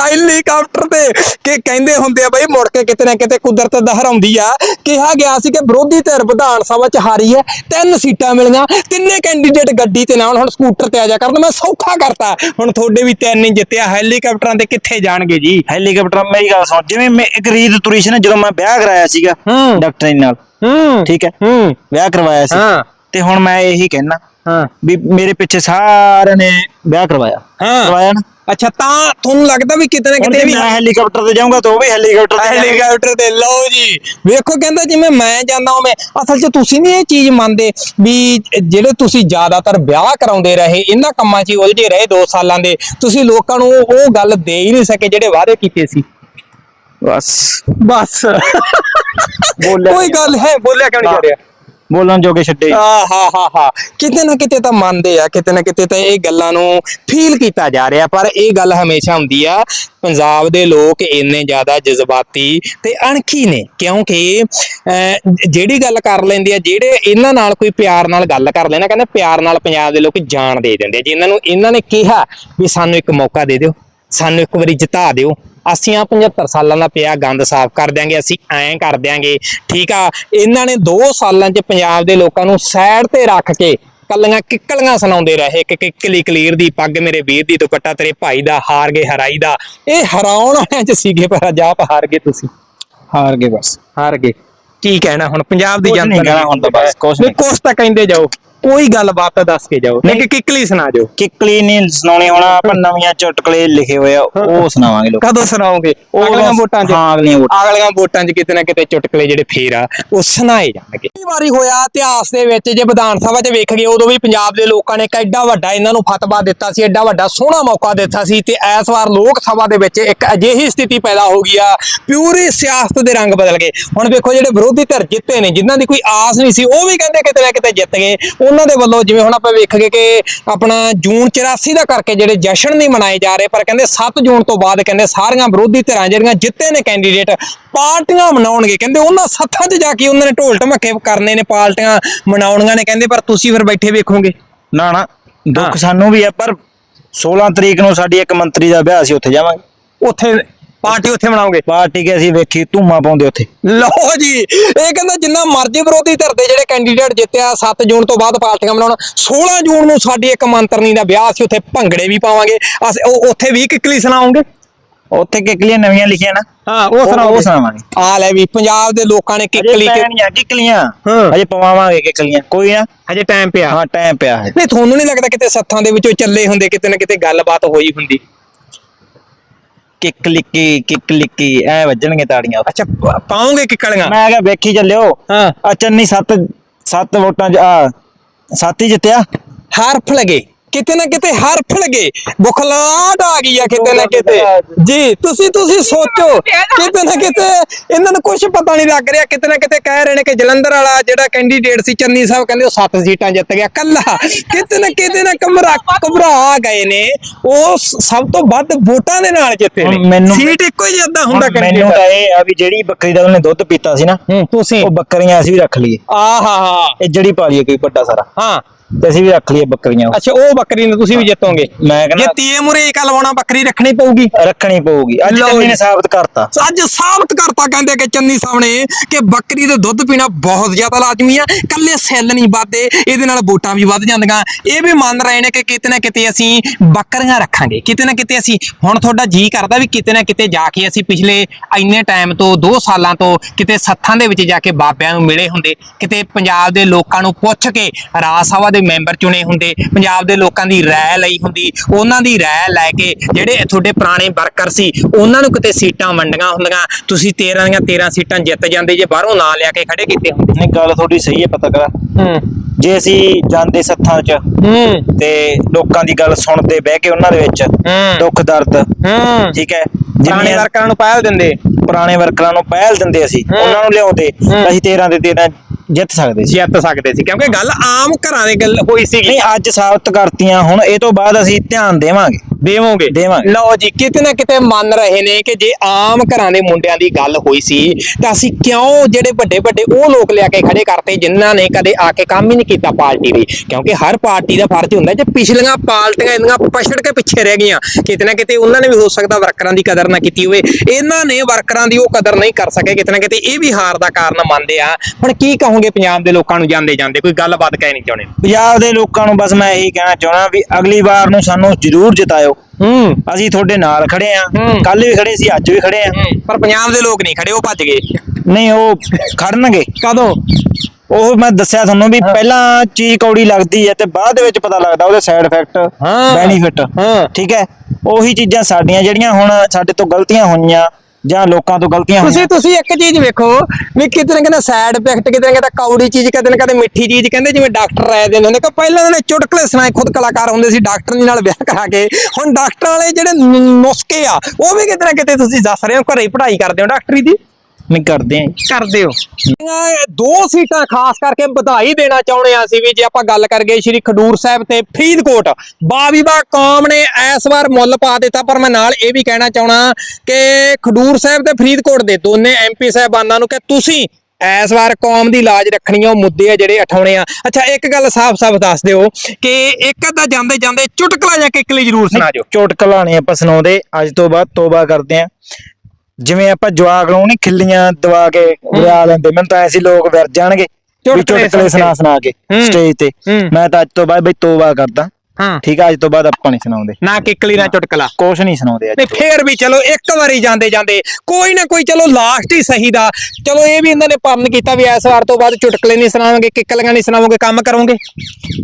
ਹੈਲੀਕਾਪਟਰ ਤੇ ਕਿ ਕਹਿੰਦੇ ਹੁੰਦੇ ਆ ਬਈ ਮੁੜ ਕੇ ਕਿਤੇ ਨਾ ਕਿਤੇ ਕੁਦਰਤ ਦਹਰਾਉਂਦੀ ਆ। ਕਿਹਾ ਗਿਆ ਸੀ ਕਿ ਵਿਰੋਧੀ ਧਿਰ ਵਿਧਾਨ ਸਭਾ ਚ ਹਾਰੀ ਹੈ ਤਿੰਨ ਸੀਟਾਂ ਮਿਲੀਆਂ ਤਿੰਨੇ ਕੈਂਡੀਡੇਟ ਗੱਡੀ ਤੇ ਨਾਲ ਹੁਣ ਸਕੂਟਰ ਤੇ ਆ ਜਾ ਕਰਨ ਮੈਂ ਸੌਖਾ ਕਰਤਾ। ਹੁਣ ਤੁਹਾਡੇ ਵੀ ਤਿੰਨ ਹੀ ਜਿੱਤਿਆ ਹੈਲੀਕਾਪਟਰਾਂ ਤੇ ਕਿੱਥੇ ਜਾਣਗੇ ਜੀ? ਹੈਲੀਕਾਪਟਰ ਮੇਰੀ ਗੱਲ ਸੁਣ ਜਿਵੇਂ ਮੈਂ ਇੱਕ ਰੀਤ ਤੁਰੀ ਸੀ ਨਾ ਜਦੋਂ ਮੈਂ ਵਿਆਹ ਕਰਾਇਆ ਸੀਗਾ। ਡਾਕਟਰ ਨਾਲ ਠੀਕ ਹੈ? ਵਿਆਹ ਕਰਵਾਇਆ ਸੀ। ਤੇ ਹੁਣ ਮੈਂ ਇਹੀ ਕਹਿਣਾ ਹਾਂ। ਵੀ ਮੇਰੇ ਪਿੱਛੇ ਸਾਰਿਆਂ ਨੇ ਵਿਆਹ ਕਰਵਾਇਆ। ਹਾਂ। ਕਰਵਾਇਆ ਨਾ। ਅੱਛਾ ਤਾਂ ਤੁਹਾਨੂੰ ਲੱਗਦਾ ਵੀ ਕਿਤੇ ਨਾ ਕਿਤੇ ਵੀ ਮੈਂ ਹੈਲੀਕਾਪਟਰ ਤੇ ਜਾਊਂਗਾ ਤਾਂ ਉਹ ਵੀ ਹੈਲੀਕਾਪਟਰ ਤੇ। ਹੈਲੀਕਾਪਟਰ ਤੇ ਲਓ ਜੀ। ਵੇਖੋ ਕਹਿੰਦਾ ਜਿਵੇਂ ਮੈਂ ਜਾਂਦਾ ਹਾਂ ਮੈਂ ਅਸਲ 'ਚ ਤੁਸੀਂ ਨਹੀਂ ਇਹ ਚੀਜ਼ ਮੰਨਦੇ ਵੀ ਜਿਹੜੇ ਤੁਸੀਂ ਜ਼ਿਆਦਾਤਰ ਵਿਆਹ ਕਰਾਉਂਦੇ ਰਹੇ ਇਹਨਾਂ ਕੰਮਾਂ 'ਚ ਹੀ ਉਲਝੇ ਰਹੇ 2 ਸਾਲਾਂ ਦੇ ਤੁਸੀਂ ਲੋਕਾਂ ਨੂੰ ਉਹ ਗੱਲ ਦੇ ਹੀ ਨਹੀਂ ਸਕੇ ਜਿਹੜੇ ਵਾਅਦੇ ਕੀਤੇ ਸੀ। ਬਸ। ਬਸ। ਬੋਲਿਆ ਕੋਈ ਗੱਲ ਹੈ ਬੋਲਿਆ ਕਿਉਂ ਨਹੀਂ ਰਿਹਾ? ਬੋਲਣ ਜੋਗੇ ਛੱਡੇ ਆ ਹਾ ਹਾ ਹਾ। ਕਿਤੇ ਨਾ ਕਿਤੇ ਤਾਂ ਮੰਨਦੇ ਆ ਕਿਤੇ ਨਾ ਕਿਤੇ ਤਾਂ ਇਹ ਗੱਲਾਂ ਨੂੰ ਫੀਲ ਕੀਤਾ ਜਾ ਰਿਹਾ। ਪਰ ਇਹ ਗੱਲ ਹਮੇਸ਼ਾ ਹੁੰਦੀ ਆ ਪੰਜਾਬ ਦੇ ਲੋਕ ਇੰਨੇ ਜ਼ਿਆਦਾ ਜਜ਼ਬਾਤੀ ਤੇ ਅਣਖੀ ਨੇ। ਕਿਉਂਕਿ ਅਹ, ਜਿਹੜੀ ਗੱਲ ਕਰ ਲੈਂਦੇ ਆ ਜਿਹੜੇ ਇਹਨਾਂ ਨਾਲ ਕੋਈ ਪਿਆਰ ਨਾਲ ਗੱਲ ਕਰ ਲੈਣਾ ਕਹਿੰਦੇ ਪਿਆਰ ਨਾਲ ਪੰਜਾਬ ਦੇ ਲੋਕ ਜਾਣ ਦੇ ਦਿੰਦੇ ਆ। ਜਿਨ੍ਹਾਂ ਨੂੰ ਇਹਨਾਂ ਨੇ ਕਿਹਾ ਵੀ ਸਾਨੂੰ ਇੱਕ ਮੌਕਾ ਦੇ ਦਿਓ ਸਾਨੂੰ ਇੱਕ ਵਾਰੀ ਜਿਤਾ ਦਿਓ ਅਸੀਂ ਆ 75 ਸਾਲਾਂ ਦਾ ਪਿਆ ਗੰਦ ਸਾਫ਼ ਕਰ ਦਿਆਂਗੇ ਅਸੀਂ ਐਂ ਕਰ ਦਿਆਂਗੇ ਠੀਕ ਆ? ਇਹਨਾਂ ਨੇ 2 ਸਾਲਾਂ 'ਚ ਪੰਜਾਬ ਦੇ ਲੋਕਾਂ ਨੂੰ ਸਾਈਡ ਤੇ ਰੱਖ ਕੇ ਕੱਲੀਆਂ ਕਿੱਕਲੀਆਂ ਸੁਣਾਉਂਦੇ ਰਹੇ ਕਿ ਕਿੱਕਲੀ ਕਲੀਰ ਦੀ ਪੱਗ ਮੇਰੇ ਵੀਰ ਦੀ ਦੁਪੱਟਾ ਤੇਰੇ ਭਾਈ ਦਾ ਹਾਰ ਗਏ ਹਰਾਈ ਦਾ। ਇਹ ਹਰਾਉਣ ਵਾਲਿਆਂ 'ਚ ਸੀਗੇ ਪਰ ਅੱਜ ਆਪ ਹਾਰ ਗਏ ਤੁਸੀਂ। ਹਾਰ ਗਏ ਬਸ। ਹਾਰ ਗਏ। ਕੀ ਕਹਿਣਾ ਹੁਣ? ਪੰਜਾਬ ਦੀ ਜਨਤਾ ਨੇ ਕਹਿਣਾ ਹੁਣ ਤਾਂ ਬਸ, ਕੁਛ ਨਹੀਂ, ਨਹੀਂ। ਕੁਛ ਤਾਂ ਕਹਿੰਦੇ ਜਾਓ। ਕੋਈ ਗੱਲਬਾਤ ਦੱਸ ਕੇ ਜਾਓ। ਨਹੀਂ। ਕਿ ਕਿੱਕਲੀ ਸੁਣਾ ਜਾਓ ਕਿੱਕਲੀ ਨਹੀਂ ਸੁਣਾਉਣੀ ਹੁਣ ਆਪਾਂ ਨਵੀਆਂ ਚੁਟਕਲੇ ਲਿਖੇ ਹੋਏ ਆ ਉਹ ਸੁਣਾਵਾਂਗੇ ਲੋਕ। ਕਦੋਂ ਸੁਣਾਓਗੇ? ਅਗਲੀਆਂ ਵੋਟਾਂ 'ਚ। ਹਾਂ ਅਗਲੀਆਂ ਵੋਟਾਂ। ਅਗਲੀਆਂ ਵੋਟਾਂ 'ਚ ਕਿਤੇ ਨਾ ਕਿਤੇ ਚੁਟਕਲੇ ਜਿਹੜੇ ਫੇਰ ਆ ਉਹ ਸੁਣਾਏ ਜਾਣਗੇ। ਕਈ ਵਾਰੀ ਹੋਇਆ ਇਤਿਹਾਸ ਦੇ ਵਿੱਚ ਜੇ ਵਿਧਾਨ ਸਭਾ 'ਚ ਵੇਖ ਗਏ ਉਦੋਂ ਵੀ ਪੰਜਾਬ ਦੇ ਲੋਕਾਂ ਨੇ ਐਡਾ ਵੱਡਾ ਇਹਨਾਂ ਨੂੰ ਫਤਵਾ ਦਿੱਤਾ ਸੀ ਐਡਾ ਵੱਡਾ ਸੋਹਣਾ ਮੌਕਾ ਦਿੱਤਾ ਸੀ ਤੇ ਇਸ ਵਾਰ ਲੋਕ ਸਭਾ ਦੇ ਵਿੱਚ ਇੱਕ ਅਜਿਹੀ ਸਥਿਤੀ ਪੈਦਾ ਹੋ ਗਈ ਆ ਪਿਊਰੀ ਸਿਆਸਤ ਦੇ ਰੰਗ ਬਦਲ ਗਏ। ਹੁਣ ਵੇਖੋ ਜਿਹੜੇ ਵਿਰੋਧੀ ਧਿਰ ਜਿੱਤੇ ਨੇ ਜਿਨ੍ਹਾਂ ਦੀ ਕੋਈ ਆਸ ਨਹੀਂ ਸੀ ਉਹ ਵੀ ਕਹਿੰਦੇ ਕਿਤੇ ਨਾ ਕਿਤੇ ਜਿੱਤ ਗਏ। ਉਹਨਾਂ ਦੇ ਵੱਲੋਂ ਜਿਵੇਂ ਹੁਣ ਆਪਾਂ ਵੇਖ ਗਏ ਕਿ ਆਪਣਾ ਜੂਨ 84 ਦਾ ਕਰਕੇ ਜਿਹੜੇ ਜਸ਼ਨ ਨਹੀਂ ਮਨਾਏ ਜਾ ਰਹੇ ਪਰ ਕਹਿੰਦੇ 7 ਜੂਨ ਤੋਂ ਬਾਅਦ ਕਹਿੰਦੇ ਸਾਰੀਆਂ ਵਿਰੋਧੀ ਧਿਰਾਂ ਜਿਹੜੀਆਂ ਜਿੱਤੇ ਨੇ ਕੈਂਡੀਡੇਟ ਪਾਰਟੀਆਂ ਮਨਾਉਣਗੇ। ਕਹਿੰਦੇ ਉਹਨਾਂ ਸੱਥਾਂ 'ਚ ਜਾ ਕੇ ਉਹਨਾਂ ਨੇ ਢੋਲ ਢਮੱਕੇ ਕਰਨੇ ਨੇ ਪਾਰਟੀਆਂ ਮਨਾਉਣੀਆਂ ਨੇ। ਕਹਿੰਦੇ ਪਰ ਤੁਸੀਂ ਫਿਰ ਬੈਠੇ ਵੇਖੋਗੇ। ਨਾ ਨਾ ਹਾਂ। ਦੁੱਖ ਸਾਨੂੰ ਵੀ ਆ ਪਰ 16 ਤਰੀਕ ਨੂੰ ਸਾਡੀ ਇੱਕ ਮੰਤਰੀ ਦਾ ਵਿਆਹ ਸੀ ਉੱਥੇ ਜਾਵਾਂਗੇ। ਉੱਥੇ ਪਾਰਟੀ ਉੱਥੇ ਮਨਾਓਗੇ? ਪਾਰਟੀ ਕੇ ਅਸੀਂ ਵੇਖੀ ਧੂਮਾ ਪਾਉਂਦੇ ਉੱਥੇ। ਲਓ ਜੀ ਇਹ ਕਹਿੰਦਾ ਜਿੰਨਾ ਮਰਜ਼ੀ ਵਿਰੋਧੀ ਧਿਰ ਦੇ ਜਿਹੜੇ ਕੈਂਡੀਡੇਟ ਜਿੱਤਿਆ 7 ਜੂਨ ਤੋਂ ਬਾਅਦ ਪਾਰਟੀਆਂ ਬਣਾਉਣ 16 ਜੂਨ ਨੂੰ ਸਾਡੀ ਇੱਕ ਮੰਤਰਨੀ ਦਾ ਵਿਆਹ ਸੀ ਉੱਥੇ ਭੰਗੜੇ ਵੀ ਪਾਵਾਂਗੇ। ਅਸੀਂ ਉਹ ਉੱਥੇ ਵੀ ਕਿੱਕਲੀ ਸੁਣਾਉਂਗੇ ਉੱਥੇ ਕਿੱਕਲੀਆਂ ਨਵੀਆਂ ਲਿਖੀਆਂ ਨਾ। ਹਾਂ ਉਹ ਉਹ ਸੁਣਾਓਗੇ? ਸੁਣਾਵਾਂਗੇ। ਆ ਲੈ ਵੀ ਪੰਜਾਬ ਦੇ ਲੋਕਾਂ ਨੇ ਕਿੱਕਲੀ ਕਿੱਕਲੀਆਂ। ਹਾਂ। ਅਜੇ ਪਵਾਵਾਂਗੇ ਕਿੱਕਲੀਆਂ। ਕੋਈ ਨਾ। ਹਜੇ ਟਾਈਮ ਪਿਆ। ਹਾਂ ਟਾਈਮ ਪਿਆ ਹੈ। ਨਹੀਂ ਤੁਹਾਨੂੰ ਨਹੀਂ ਲੱਗਦਾ ਕਿਤੇ ਸੱਥਾਂ ਦੇ ਵਿੱਚੋਂ ਚੱਲੇ ਹੁੰਦੇ ਕਿਤੇ ਨਾ ਕਿਤੇ ਗੱਲਬਾਤ ਹੋਈ ਹੁੰਦੀ। ਕਿੱਕ ਲਿੱਕੀ ਕਿੱਕ ਲਿੱਕੀ ਐ ਵੱਜਣਗੇ ਤਾੜੀਆਂ। ਅੱਛਾ ਪ- ਪਾਓਗੇ ਕਿੱਕਲੀਆਂ ਮੈਂ ਕਿਹਾ ਵੇਖੀ ਚੱਲਿਓ। ਹਾਂ। ਆ ਚੰਨੀ ਸੱਤ ਸੱਤ ਵੋਟਾਂ ਚ ਆ ਸੱਤ ਹੀ ਜਿੱਤਿਆ। ਹਰਫ ਲਗੇ ਕਿਤੇ ਨਾ ਕਿਤੇ ਹਰਫ ਲਗੇ ਬੁਖਲਾਟ ਆ ਗਈ ਆ ਕਿਤੇ ਨਾ ਕਿਤੇ। ਜੀ ਤੁਸੀਂ ਤੁਸੀਂ ਸੋਚੋ ਕਿਤੇ ਨਾ ਕਿਤੇ ਇਹਨਾਂ ਨੂੰ ਕੁਝ ਪਤਾ ਨਹੀਂ ਲੱਗ ਰਿਹਾ ਕਿਤੇ ਨਾ ਕਿਤੇ ਕਹਿ ਰਹੇ ਨੇ ਕਿ ਜਲੰਧਰ ਵਾਲਾ ਜਿਹੜਾ ਕੈਂਡੀਡੇਟ ਸੀ ਚੰਨੀ ਸਾਹਿਬ ਕਹਿੰਦੇ ਉਹ ਸੱਤ ਸੀਟਾਂ ਜਿੱਤ ਗਿਆ ਕੱਲਾ ਕਿਤੇ ਨਾ ਕਿਤੇ ਨਾ ਕਮਰਾ ਘਬਰਾ ਗਏ ਨੇ ਉਹ ਸਭ ਤੋਂ ਵੱਧ ਵੋਟਾਂ ਦੇ ਨਾਲ ਜਿੱਤੇ ਨੇ। ਮੈਨੂੰ- ਸੀਟ ਇੱਕੋ ਹੀ ਅੱਧਾ ਹੁੰਦਾ ਹੁਣ ਮੈਨੂੰ ਤਾਂ ਇਹ ਆ ਵੀ ਜਿਹੜੀ ਬੱਕਰੀ ਦਾ ਉਹਨੇ ਦੁੱਧ ਪੀਤਾ ਸੀ ਨਾ ਤੁਸੀਂ ਉਹ ਬੱਕਰੀਆਂ ਅਸੀਂ ਵੀ ਰੱਖ ਲਈਏ। ਆਹਾ ਹਾ ਇਹ ਜੜੀ ਪਾ ਲਈਏ ਕੋਈ ਵੱਡਾ ਸਾਰਾ। ਹਾਂ। ਤੇ ਅਸੀਂ ਵੀ ਰੱਖ ਲਈਏ ਬੱਕਰੀਆਂ। ਅੱਛਾ ਉਹ ਬੱਕਰੀ ਨੂੰ ਤੁਸੀਂ ਵੀ ਜਿੱਤੋਗੇ? ਮੈਂ ਜੇ ਕਹਿੰਦਾ ਤੀਏ ਮੁਰੇ ਇੱਕ ਲਵਾਉਣਾ ਬੱਕਰੀ ਰੱਖਣੀ ਪਊਗੀ? ਰੱਖਣੀ ਪਊਗੀ। ਅੱਜ ਲਓ ਜੀ। ਨੇ ਸਾਬਤ ਕਰਤਾ। ਅੱਜ ਸਾਬਤ ਕਰਤਾ ਕਹਿੰਦੇ ਕਿ ਚੰਨੀ ਸਾਹਮਣੇ ਕਿ ਬੱਕਰੀ ਦੇ ਦੁੱਧ ਪੀਣਾ ਬਹੁਤ ਜ਼ਿਆਦਾ ਲਾਜ਼ਮੀ ਆ। ਕੱਲੇ ਸੈੱਲ ਨਹੀਂ ਵੱਧਦੇ ਇਹਦੇ ਨਾਲ ਵੋਟਾਂ ਵੀ ਵੱਧ ਜਾਂਦੀਆਂ। ਇਹ ਵੀ ਮੰਨ ਰਹੇ ਨੇ ਕਿ ਕਿਤੇ ਨਾ ਕਿਤੇ ਅਸੀਂ ਬੱਕਰੀਆਂ ਰੱਖਾਂਗੇ। ਕਿਤੇ ਨਾ ਕਿਤੇ ਅਸੀਂ ਹੁਣ ਤੁਹਾਡਾ ਜੀ ਕਰਦਾ ਵੀ ਕਿਤੇ ਨਾ ਕਿਤੇ ਜਾ ਕੇ ਅਸੀਂ ਪਿਛਲੇ ਇੰਨੇ ਟਾਈਮ ਤੋਂ 2 ਸਾਲਾਂ ਤੋਂ ਕਿਤੇ ਸੱਥਾਂ ਦੇ ਵਿੱਚ ਜਾ ਕੇ ਬਾਬਿਆਂ ਨੂੰ ਮਿਲੇ ਹੁੰਦੇ। ਕਿਤੇ ਪੰਜਾਬ ਦੇ ਲੋਕਾਂ ਨੂੰ ਪੁੱਛ ਕੇ ਰਾਜ ਸਭਾ ਦੇ ਮੈਂਬਰ ਚੁਣੇ ਹੁੰਦੇ ਪੰਜਾਬ ਦੇ ਲੋਕਾਂ ਦੀ ਰਾਏ ਲਈ ਹੁੰਦੀ ਉਹਨਾਂ ਦੀ ਰਾਏ ਲੈ ਕੇ ਜਿਹੜੇ ਤੁਹਾਡੇ ਪੁਰਾਣੇ ਵਰਕਰ ਸੀ ਉਹਨਾਂ ਨੂੰ ਕਿਤੇ ਸੀਟਾਂ ਵੰਡੀਆਂ ਹੁੰਦੀਆਂ। ਤੁਸੀਂ 13 ਦੀਆਂ 13 ਸੀਟਾਂ ਜਿੱਤ ਜਾਂਦੇ ਜੇ ਬਾਹਰੋਂ ਨਾਂ ਲਿਆ ਕੇ ਖੜੇ ਕੀਤੇ ਹੁੰਦੇ। ਨਹੀਂ ਗੱਲ ਤੁਹਾਡੀ ਸਹੀ ਹੈ ਪਤਾ ਕਰਾ ਹੂੰ। ਜੇ ਅਸੀਂ ਜਾਂਦੇ ਸੱਥਾਂ 'ਚ ਹੂੰ। ਤੇ ਲੋਕਾਂ ਦੀ ਗੱਲ ਸੁਣਦੇ ਬਹਿ ਕੇ ਉਹਨਾਂ ਦੇ ਵਿੱਚ। ਦੁੱਖ ਦਰਦ। ਹੂੰ। ਠੀਕ ਹੈ? ਪੁਰਾਣੇ ਵਰਕਰਾਂ ਨੂੰ ਪਹਿਲ ਦਿੰਦੇ। ਪੁਰਾਣੇ ਵਰਕਰਾਂ ਨੂੰ ਪਹਿਲ ਦਿੰਦੇ ਅਸੀਂ। ਉਹਨਾਂ ਨੂੰ ਲਿਆਉਂਦੇ। ਅਸੀਂ 13 ਦੇ 13 ਜਿੱਤ ਸਕਦੇ ਸੀ। ਜਿੱਤ ਸਕਦੇ ਸੀ ਕਿਉਂਕਿ ਗੱਲ ਆਮ ਘਰਾਂ ਦੀ ਗੱਲ ਹੋਈ ਸੀਗੀ। ਨਹੀਂ ਅੱਜ ਸਾਬਤ ਕਰਤੀਆਂ ਹੁਣ ਇਹ ਤੋਂ ਬਾਅਦ ਅਸੀਂ ਧਿਆਨ ਦੇਵਾਂਗੇ। ਦੇਵੋਗੇ? ਦੇਵਾਂਗੇ। ਲਓ ਜੀ ਕਿਤੇ ਨਾ ਕਿਤੇ ਮੰਨ ਰਹੇ ਨੇ ਕਿ ਜੇ ਆਮ ਘਰਾਂ ਦੇ ਮੁੰਡਿਆਂ ਦੀ ਗੱਲ ਹੋਈ ਸੀ ਤਾਂ ਅਸੀਂ ਕਿਉਂ ਜਿਹੜੇ ਵੱਡੇ ਵੱਡੇ ਉਹ ਲੋਕ ਲਿਆ ਕੇ ਖੜੇ ਕਰਤੇ ਜਿਨ੍ਹਾਂ ਨੇ ਕਦੇ ਆ ਕੇ ਕੰਮ ਹੀ ਨਹੀਂ ਕੀਤਾ ਪਾਰਟੀ ਲਈ ਕਿਉਂਕਿ ਹਰ ਪਾਰਟੀ ਦਾ ਫਰਜ਼ ਹੁੰਦਾ ਜੇ ਪਿਛਲੀਆਂ ਪਾਰਟੀਆਂ ਇੰਨੀਆਂ ਪਛੜ ਕੇ ਪਿੱਛੇ ਰਹਿ ਗਈਆਂ ਕਿਤੇ ਨਾ ਕਿਤੇ ਉਹਨਾਂ ਨੇ ਵੀ ਹੋ ਸਕਦਾ ਵਰਕਰਾਂ ਦੀ ਕਦਰ ਨਾ ਕੀਤੀ ਹੋਵੇ। ਇਹਨਾਂ ਨੇ ਵਰਕਰਾਂ ਦੀ ਉਹ ਕਦਰ ਨਹੀਂ ਕਰ ਸਕੇ ਕਿਤੇ ਨਾ ਕਿਤੇ ਇਹ ਵੀ ਹਾਰ ਦਾ ਕਾਰਨ ਮੰਨਦੇ ਆ। ਹੁਣ ਕੀ ਕਹੋਗੇ ਪੰਜਾਬ ਦੇ ਲੋਕਾਂ ਨੂੰ ਜਾਂਦੇ ਜਾਂਦੇ? ਕੋਈ ਗੱਲਬਾਤ ਕਹਿ ਨਹੀਂ ਚਾਹੁੰਦੇ ਪੰਜਾਬ ਦੇ ਲੋਕਾਂ ਨੂੰ ਬਸ ਮੈਂ ਇਹੀ ਕਹਿਣਾ ਚਾਹਣਾ ਵੀ ਅਗਲੀ ਵਾਰ ਨੂੰ ਸਾਨੂੰ ਜ਼ਰੂਰ ਜਿਤਾਇਓ। ਹੂੰ। ਅਸੀਂ ਤੁਹਾਡੇ ਨਾਲ ਖੜੇ ਆ। ਹੂੰ। ਕੱਲ ਵੀ ਖੜੇ ਸੀ ਅੱਜ ਵੀ ਖੜੇ ਆ। ਪਰ ਪੰਜਾਬ ਦੇ ਲੋਕ ਨਹੀਂ ਖੜੇ ਉਹ ਭੱਜ ਗਏ। ਨਹੀਂ ਉਹ ਖੜਨਗੇ। ਕਦੋਂ? ਉਹ ਮੈਂ ਦੱਸਿਆ ਤੁਹਾਨੂੰ ਵੀ ਪਹਿਲਾਂ ਚੀਜ਼ ਕੌੜੀ ਲੱਗਦੀ ਹੈ ਤੇ ਬਾਅਦ ਦੇ ਵਿੱਚ ਪਤਾ ਲੱਗਦਾ ਉਹਦੇ ਸਾਈਡ ਇਫੈਕਟ ਹਾਂ। ਬੈਨੀਫਿਟ ਹਾਂ। ਠੀਕ ਹੈ? ਉਹੀ ਚੀਜ਼ਾਂ ਸਾਡੀਆਂ ਜਿਹੜੀਆਂ ਹੁਣ ਸਾਡੇ ਤੋਂ ਗਲਤੀਆਂ ਹੋਈਆਂ। ਜਾਂ ਲੋਕਾਂ ਤੋਂ ਗਲਤੀਆਂ ਤੁਸੀਂ ਤੁਸੀਂ ਇੱਕ ਚੀਜ਼ ਵੇਖੋ ਵੀ ਕਿਤੇ ਨਾ ਕਿਤੇ ਸਾਈਡ ਇਫੈਕਟ ਕਿਤੇ ਨਾ ਕਿਤੇ ਕੌੜੀ ਚੀਜ਼ ਕਿਤੇ ਨਾ ਕਿਤੇ ਮਿੱਠੀ ਚੀਜ਼ ਕਹਿੰਦੇ ਜਿਵੇਂ ਡਾਕਟਰ ਰਾਏ ਦਿੰਦੇ ਹੁੰਦੇ। ਕਿ ਪਹਿਲਾਂ ਉਹਨਾਂ ਨੇ ਚੁਟਕਲੇ ਸੁਣਾਏ ਖੁਦ ਕਲਾਕਾਰ ਹੁੰਦੇ ਸੀ ਡਾਕਟਰ ਨਾਲ ਵਿਆਹ ਕਰਾ ਕੇ। ਹੁਣ ਡਾਕਟਰ ਵਾਲੇ ਜਿਹੜੇ ਨੁਸਖੇ ਆ ਉਹ ਵੀ ਕਿਤੇ ਨਾ ਕਿਤੇ ਤੁਸੀਂ ਦੱਸ ਰਹੇ ਹੋ ਘਰੇ ਪੜ੍ਹਾਈ ਕਰਦੇ ਹੋ ਡਾਕਟਰੀ ਦੀ। ਨਹੀਂ ਕਰਦੇ ਆਂ। ਕਰਦੇ ਹੋ। ਦੋ ਸੀਟਾਂ ਖਾਸ ਕਰਕੇ ਵਧਾਈ ਦੇਣਾ ਚਾਹੁੰਦੇ ਆ ਸੀ ਵੀ ਜੇ ਆਪਾਂ ਗੱਲ ਕਰਗੇ ਸ਼੍ਰੀ ਖਡੂਰ ਸਾਹਿਬ ਤੇ ਫਰੀਦਕੋਟ। ਬਾਵੀ ਬਾ ਕੌਮ ਨੇ ਇਸ ਵਾਰ ਮੁੱਲ ਪਾ ਦਿੱਤਾ ਪਰ ਮੈਂ ਨਾਲ ਇਹ ਵੀ ਕਹਿਣਾ ਚਾਹਣਾ ਕਿ ਖਡੂਰ ਸਾਹਿਬ ਤੇ ਫਰੀਦਕੋਟ ਦੇ ਦੋਨੇ ਐਮਪੀ ਸਾਹਿਬਾਨਾਂ ਨੂੰ ਕਿ ਤੁਸੀਂ ਇਸ ਵਾਰ ਕੌਮ ਦੀ ਲਾਜ ਰੱਖਣੀ ਆ ਉਹ ਮੁੱਦੇ ਆ ਜਿਹੜੇ ਉਠਾਉਣੇ ਆ। ਅੱਛਾ ਇੱਕ ਗੱਲ ਸਾਫ਼-ਸਾਫ਼ ਦੱਸ ਦਿਓ ਕਿ ਇੱਕ ਅੱਧਾ ਜਾਂਦੇ ਜਾਂਦੇ ਚੁਟਕਲਾ ਜਾਂ ਕਿੱਕਲੀ ਜ਼ਰੂਰ ਸੁਣਾ ਦਿਓ। ਚੋਟਕਲਾ ਨਹੀਂ ਆਪਾਂ ਸੁਣਾਉਂਦੇ। ਅੱਜ ਤੋਂ ਬਾਅਦ ਤੋਬਾ ਕਰਦੇ ਆਂ। ਜਿਵੇਂ ਆਪਾਂ ਜਵਾਕ ਨੂੰ ਨਹੀਂ ਖਿੱਲੀਆਂ ਦਵਾ ਕੇ ਉਡਾ ਲੈਂਦੇ ਮੈਨੂੰ ਤਾਂ ਐਸੀ ਲੋਕ ਵਿਰ ਜਾਣਗੇ ਵੀ ਚੁਟਕਲੇ ਸੁਣਾ ਸੁਣਾ ਕੇ। ਸਟੇਜ ਤੇ। ਮੈਂ ਤਾਂ ਅੱਜ ਤੋਂ ਬਾਅਦ ਬਈ ਤੋਬਾ ਕਰਦਾ ਹਾਂ। ਠੀਕ ਆ ਅੱਜ ਤੋਂ ਬਾਅਦ ਆਪਾਂ ਨਹੀਂ ਸੁਣਾਉਂਦੇ। ਨਾ ਕਿੱਕਲੀ ਨਾ ਚੁਟਕਲਾ। ਕੁਛ ਨਹੀਂ ਸੁਣਾਉਂਦੇ ਅੱਜ ਤੇ ਫੇਰ ਵੀ ਚਲੋ ਇੱਕ ਵਾਰੀ ਜਾਂਦੇ ਜਾਂਦੇ। ਕੋਈ ਨਾ ਕੋਈ ਚਲੋ ਲਾਸਟ ਹੀ ਸਹੀ ਦਾ। ਚਲੋ ਇਹ ਵੀ ਇਹਨਾਂ ਨੇ ਪਾਲਣ ਕੀਤਾ ਵੀ ਇਸ ਵਾਰ ਤੋਂ ਬਾਅਦ ਚੁਟਕਲੇ ਨਹੀਂ ਸੁਣਾਵਾਂਗੇ ਕਿੱਕਲੀਆਂ ਨਹੀਂ ਸੁਣਾਵਾਂਗੇ ਕੰਮ ਕਰੋਗੇ।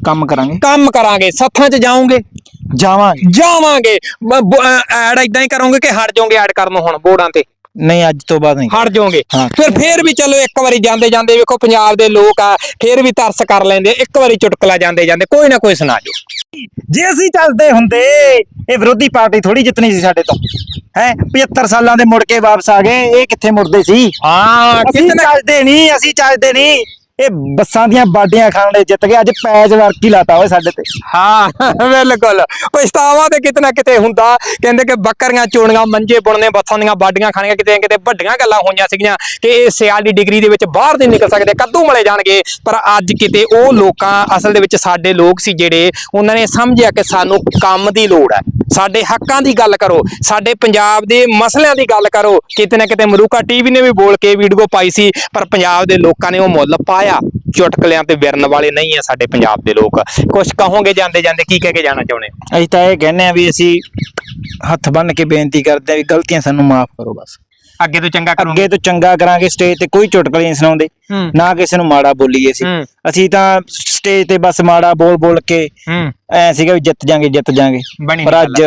ਕੰਮ ਕਰਾਂਗੇ। ਕੰਮ ਕਰਾਂਗੇ ਸੱਥਾਂ 'ਚ ਜਾਓਗੇ। ਜਾਵਾਂਗੇ। ਜਾਵਾਂਗੇ। ਐਡ ਇਦਾਂ ਹੀ ਕਰੋਗੇ ਕਿ ਹਟ ਜਾਓਗੇ ਐਡ ਕਰਨ ਨੂੰ ਹੁਣ ਬੋਰਡਾਂ ਤੇ। ਨਹੀਂ ਅੱਜ ਤੋਂ ਬਾਅਦ ਨਹੀਂ। ਹਟ ਜਾਓਗੇ। ਹਾਂ। ਫਿਰ ਫੇਰ ਵੀ ਚਲੋ ਇੱਕ ਵਾਰੀ ਜਾਂਦੇ ਜਾਂਦੇ ਵੇਖੋ ਪੰਜਾਬ ਦੇ ਲੋਕ ਆ ਫੇਰ ਵੀ ਤਰਸ ਕਰ ਲੈਂਦੇ ਇੱਕ ਵਾਰੀ ਚੁਟਕਲਾ ਜਾਂਦੇ ਜਾਂਦੇ ਕੋਈ ਨਾ ਕੋਈ ਸੁਣਾ ਜੋ ਜੇ ਅਸੀਂ ਚੱਲਦੇ ਹੁੰਦੇ ਇਹ ਵਿਰੋਧੀ ਪਾਰਟੀ ਥੋੜੀ ਜਿੱਤਣੀ ਸੀ ਸਾਡੇ ਤੋਂ। ਹੈ 75 ਸਾਲਾਂ ਦੇ ਮੁੜ ਕੇ ਵਾਪਸ ਆ ਗਏ ਇਹ ਕਿੱਥੇ ਮੁੜਦੇ ਸੀ? ਹਾਂ ਅਸੀਂ ਚੱਜਦੇ ਨਹੀਂ ਅਸੀਂ ਚੱਜਦੇ ਨਹੀਂ। ਇਹ ਬੱਸਾਂ ਦੀਆਂ ਬਾਡੀਆਂ ਖਾਣ ਦੇ ਜਿੱਤ ਗਏ, ਅੱਜ ਪੈਜ ਵਰਕੀ ਲਾਤਾ ਓਏ ਸਾਡੇ ਤੇ। ਹਾਂ, ਬਿਲਕੁਲ। ਪਛਤਾਵਾ ਤੇ ਕਿਤੇ ਕਿਤੇ ਹੁੰਦਾ, ਕਹਿੰਦੇ ਕਿ ਬੱਕਰੀਆਂ ਚੋਣੀਆਂ ਮੰਜੇ ਬੁਣਨੇ, ਬੱਸਾਂ ਦੀਆਂ ਬਾਡੀਆਂ ਖਾਣੀਆਂ, ਕਿਤੇ ਨਾ ਕਿਤੇ ਵੱਡੀਆਂ ਗੱਲਾਂ ਹੋਈਆਂ ਸੀਗੀਆਂ ਕਿ ਇਹ ਸਿਆਲ ਦੀ ਡਿਗਰੀ ਦੇ ਵਿੱਚ ਬਾਹਰ ਨਹੀਂ ਨਿਕਲ ਸਕਦੇ, ਕੱਦੂ ਮਲੇ ਜਾਣਗੇ। ਪਰ ਅੱਜ ਕਿਤੇ ਉਹ ਲੋਕਾਂ, ਅਸਲ ਦੇ ਵਿੱਚ ਸਾਡੇ ਲੋਕ ਸੀ ਜਿਹੜੇ, ਉਹਨਾਂ ਨੇ ਸਮਝਿਆ ਕਿ ਸਾਨੂੰ ਕੰਮ ਦੀ ਲੋੜ ਹੈ। ਸਾਡੇ ਹੱਕਾਂ ਦੀ ਗੱਲ ਕਰੋ ਸਾਡੇ ਪੰਜਾਬ ਦੇ ਮਸਲਿਆਂ ਦੀ ਗੱਲ ਕਰੋ। ਕਿਤੇ ਨਾ ਕਿਤੇ ਮਰੂਕਾ ਟੀਵੀ ਨੇ ਵੀ ਬੋਲ ਕੇ ਵੀਡੀਓ ਪਾਈ ਸੀ ਪਰ ਪੰਜਾਬ ਦੇ ਲੋਕਾਂ ਨੇ ਉਹ ਮੁੱਲ ਪਾਇਆ। ਚੁਟਕਲਿਆਂ ਤੇ ਵਿਰਨ ਵਾਲੇ ਨਹੀਂ ਆ ਸਾਡੇ ਪੰਜਾਬ ਦੇ ਲੋਕ। ਕੁਝ ਕਹੋਗੇ ਜਾਂਦੇ ਜਾਂਦੇ ਕੀ ਕਹਿ ਕੇ ਜਾਣਾ ਚਾਹੁੰਦੇ ਅਸੀਂ ਤਾਂ ਇਹ ਕਹਿੰਦੇ ਆ ਵੀ ਅਸੀਂ ਹੱਥ ਬੰਨ ਕੇ ਬੇਨਤੀ ਕਰਦੇ ਆ ਵੀ ਗਲਤੀਆਂ ਸਾਨੂੰ ਮਾਫ ਕਰੋ ਬਸ। ਅੱਗੇ ਤੋਂ ਚੰਗਾ ਕਰੋਗੇ? ਅੱਗੇ ਤੋਂ ਚੰਗਾ ਕਰਾਂਗੇ ਸਟੇਜ ਤੇ ਕੋਈ ਚੁਟਕਲੇ ਨਹੀਂ ਸੁਣਾਉਂਦੇ। ਨਾ ਕਿਸੇ ਨੂੰ ਮਾੜਾ ਬੋਲੀਏ ਸੀ ਹੂੰ। ਅਸੀਂ ਤਾਂ ਸਟੇਜ ਤੇ ਬਸ ਮਾੜਾ ਬੋਲ ਬੋਲ ਕੇ ਹੂੰ। ਐ ਸੀਗਾ ਵੀ ਜਿੱਤ ਜਾਾਂਗੇ ਜਿੱਤ ਜਾਾਂਗੇ। ਬਣੀ ਪਰ ਅੱਜ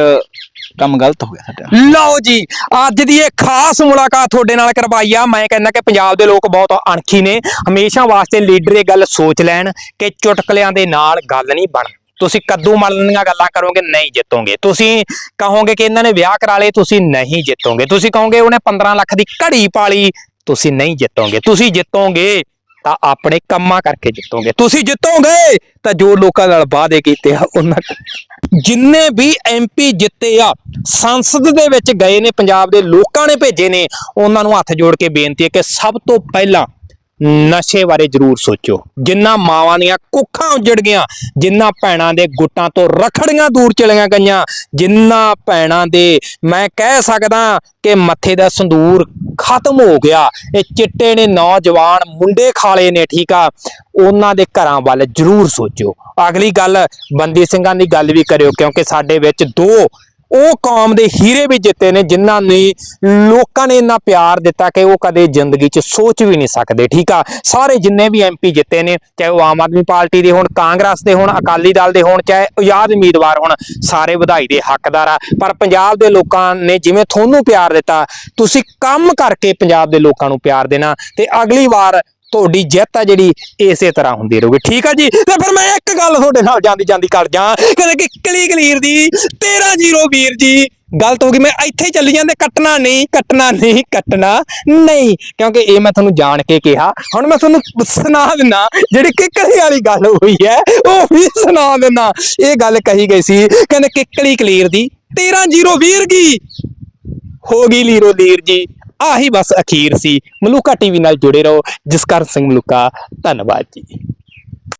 ਕੰਮ ਗਲਤ ਹੋ ਗਿਆ ਸਾਡਾ। ਲਓ ਜੀ ਅੱਜ ਦੀ ਇਹ ਖਾਸ ਮੁਲਾਕਾਤ ਤੁਹਾਡੇ ਨਾਲ ਕਰਵਾਈ ਆ। ਮੈਂ ਕਹਿੰਦਾ ਕਿ ਪੰਜਾਬ ਦੇ ਲੋਕ ਬਹੁਤ ਅਣਖੀ ਨੇ। ਹਮੇਸ਼ਾ ਵਾਸਤੇ ਲੀਡਰ ਇਹ ਗੱਲ ਸੋਚ ਲੈਣ ਕਿ ਚੁਟਕਲਿਆਂ ਦੇ ਨਾਲ ਗੱਲ ਨਹੀਂ ਬਣ ਤੁਸੀਂ ਕੱਦੂ ਮਲਣ ਦੀਆਂ ਗੱਲਾਂ ਕਰੋਗੇ ਨਹੀਂ ਜਿੱਤੋਗੇ। ਤੁਸੀਂ ਕਹੋਗੇ ਕਿ ਇਹਨਾਂ ਨੇ ਵਿਆਹ ਕਰਾ ਲਏ ਤੁਸੀਂ ਨਹੀਂ ਜਿੱਤੋਗੇ। ਤੁਸੀਂ ਕਹੋਗੇ ਉਹਨੇ 15 ਲੱਖ ਦੀ ਘੜੀ ਪਾਲੀ ਤੁਸੀਂ ਨਹੀਂ ਜਿੱਤੋਗੇ। ਤੁਸੀਂ ਜਿੱਤੋਗੇ। ਤਾਂ ਆਪਣੇ ਕੰਮਾਂ ਕਰਕੇ ਜਿੱਤੋਗੇ। ਤੁਸੀਂ ਜਿੱਤੋਗੇ ਤਾਂ ਜੋ ਲੋਕਾਂ ਨਾਲ ਵਾਅਦੇ ਕੀਤੇ ਆ ਉਹਨਾਂ ਜਿੰਨੇ ਵੀ ਐਮਪੀ ਜਿੱਤੇ ਆ, ਸੰਸਦ ਦੇ ਵਿੱਚ ਗਏ ਨੇ, ਪੰਜਾਬ ਦੇ ਲੋਕਾਂ ਨੇ ਭੇਜੇ ਨੇ, ਉਹਨਾਂ ਨੂੰ ਹੱਥ ਜੋੜ ਕੇ ਬੇਨਤੀ ਹੈ ਕਿ ਸਭ ਤੋਂ ਪਹਿਲਾਂ ਨਸ਼ੇ ਬਾਰੇ ਜ਼ਰੂਰ ਸੋਚੋ। ਜਿੰਨਾ ਮਾਵਾਂ ਦੀਆਂ ਕੁੱਖਾਂ ਉੱਜੜ ਗਈਆਂ, ਜਿੰਨਾ ਭੈਣਾਂ ਦੇ ਗੁੱਟਾਂ ਤੋਂ ਰਖੜੀਆਂ ਦੂਰ ਚਲੀਆਂ ਗਈਆਂ, ਜਿੰਨਾ ਭੈਣਾਂ ਦੇ ਮੈਂ ਕਹਿ ਸਕਦਾ ਕਿ ਮੱਥੇ ਦਾ ਸੰਦੂਰ ਖਤਮ ਹੋ ਗਿਆ। ਇਹ ਚਿੱਟੇ ਨੇ ਨੌਜਵਾਨ, ਮੁੰਡੇ ਖਾਲੇ ਨੇ, ਠੀਕ ਆ? ਉਹਨਾਂ ਦੇ ਘਰਾਂ ਵੱਲ ਜ਼ਰੂਰ ਸੋਚੋ। ਅਗਲੀ ਗੱਲ ਬੰਦੀ ਸਿੰਘਾਂ ਦੀ ਗੱਲ ਵੀ ਕਰਿਓ, ਕਿਉਂਕਿ ਸਾਡੇ ਵਿੱਚ ਦੋ ਉਹ ਕੌਮ ਦੇ ਹੀਰੇ ਵੀ ਜਿੱਤੇ ਨੇ, ਜਿਨ੍ਹਾਂ ਨੇ ਲੋਕਾਂ ਨੇ ਇੰਨਾ ਪਿਆਰ ਦਿੱਤਾ ਕਿ ਉਹ ਕਦੇ ਜ਼ਿੰਦਗੀ 'ਚ ਸੋਚ ਵੀ ਨਹੀਂ ਸਕਦੇ, ਠੀਕ ਆ? ਸਾਰੇ ਜਿੰਨੇ ਵੀ ਐਮਪੀ ਜਿੱਤੇ ਨੇ, ਚਾਹੇ ਉਹ ਆਮ ਆਦਮੀ ਪਾਰਟੀ ਦੇ ਹੋਣ, ਕਾਂਗਰਸ ਦੇ ਹੋਣ, ਅਕਾਲੀ ਦਲ ਦੇ ਹੋਣ, ਚਾਹੇ ਆਜ਼ਾਦ ਉਮੀਦਵਾਰ ਹੋਣ, ਸਾਰੇ ਵਧਾਈ ਦੇ ਹੱਕਦਾਰ ਆ। ਪਰ ਪੰਜਾਬ ਦੇ ਲੋਕਾਂ ਨੇ ਜਿਵੇਂ ਤੁਹਾਨੂੰ ਪਿਆਰ ਦਿੱਤਾ, ਤੁਸੀਂ ਕੰਮ ਕਰਕੇ ਪੰਜਾਬ ਦੇ ਲੋਕਾਂ ਨੂੰ ਪਿਆਰ ਦੇਣਾ ਤੇ ਅਗਲੀ ਵਾਰ ਤੁਹਾਡੀ ਜਿੱਤ ਆ ਜਿਹੜੀ, ਇਸੇ ਤਰ੍ਹਾਂ ਹੁੰਦੀ ਰਹੂਗੀ। ਠੀਕ ਆ ਜੀ? ਤੇ ਫਿਰ ਮੈਂ ਇੱਕ ਗੱਲ ਤੁਹਾਡੇ ਨਾਲ ਜਾਂਦੀ ਜਾਂਦੀ ਕਰ ਜਾਂ ਕਹਿੰਦੇ ਕਿ ਕਲੀ ਕਲੀਰ ਦੀ 13-0 ਵੀਰ ਜੀ, ਗਲਤ ਹੋ ਗਈ, ਮੈਂ ਇੱਥੇ ਚੱਲੀ ਜਾਂਦੇ, ਕੱਟਣਾ ਨਹੀਂ ਕੱਟਣਾ ਨਹੀਂ ਕੱਟਣਾ ਨਹੀਂ। ਕਿਉਂਕਿ ਇਹ ਮੈਂ ਤੁਹਾਨੂੰ ਜਾਣ ਕੇ ਕਿਹਾ, ਹੁਣ ਮੈਂ ਤੁਹਾਨੂੰ ਸੁਣਾ ਦਿੰਦਾ, ਜਿਹੜੀ ਕਿੱਕਲੀ ਵਾਲੀ ਗੱਲ ਹੋਈ ਹੈ, ਉਹ ਵੀ ਸੁਣਾ ਦਿੰਦਾ। ਇਹ ਗੱਲ ਕਹੀ ਗਈ ਸੀ, ਕਹਿੰਦੇ ਕਿੱਕਲੀ ਕਲੀਰ ਦੀ 13-0 ਵੀਰ ਗਈ ਹੋ ਗਈ ਲੀਰੋ ਲੀਰ ਜੀ। ਆਹੀ ਬਸ ਅਖੀਰ ਸੀ। ਮਲੂਕਾ ਟੀਵੀ ਨਾਲ ਜੁੜੇ ਰਹੋ। ਜਸਕਰਨ ਸਿੰਘ ਮਲੂਕਾ ਧੰਨਵਾਦ ਜੀ।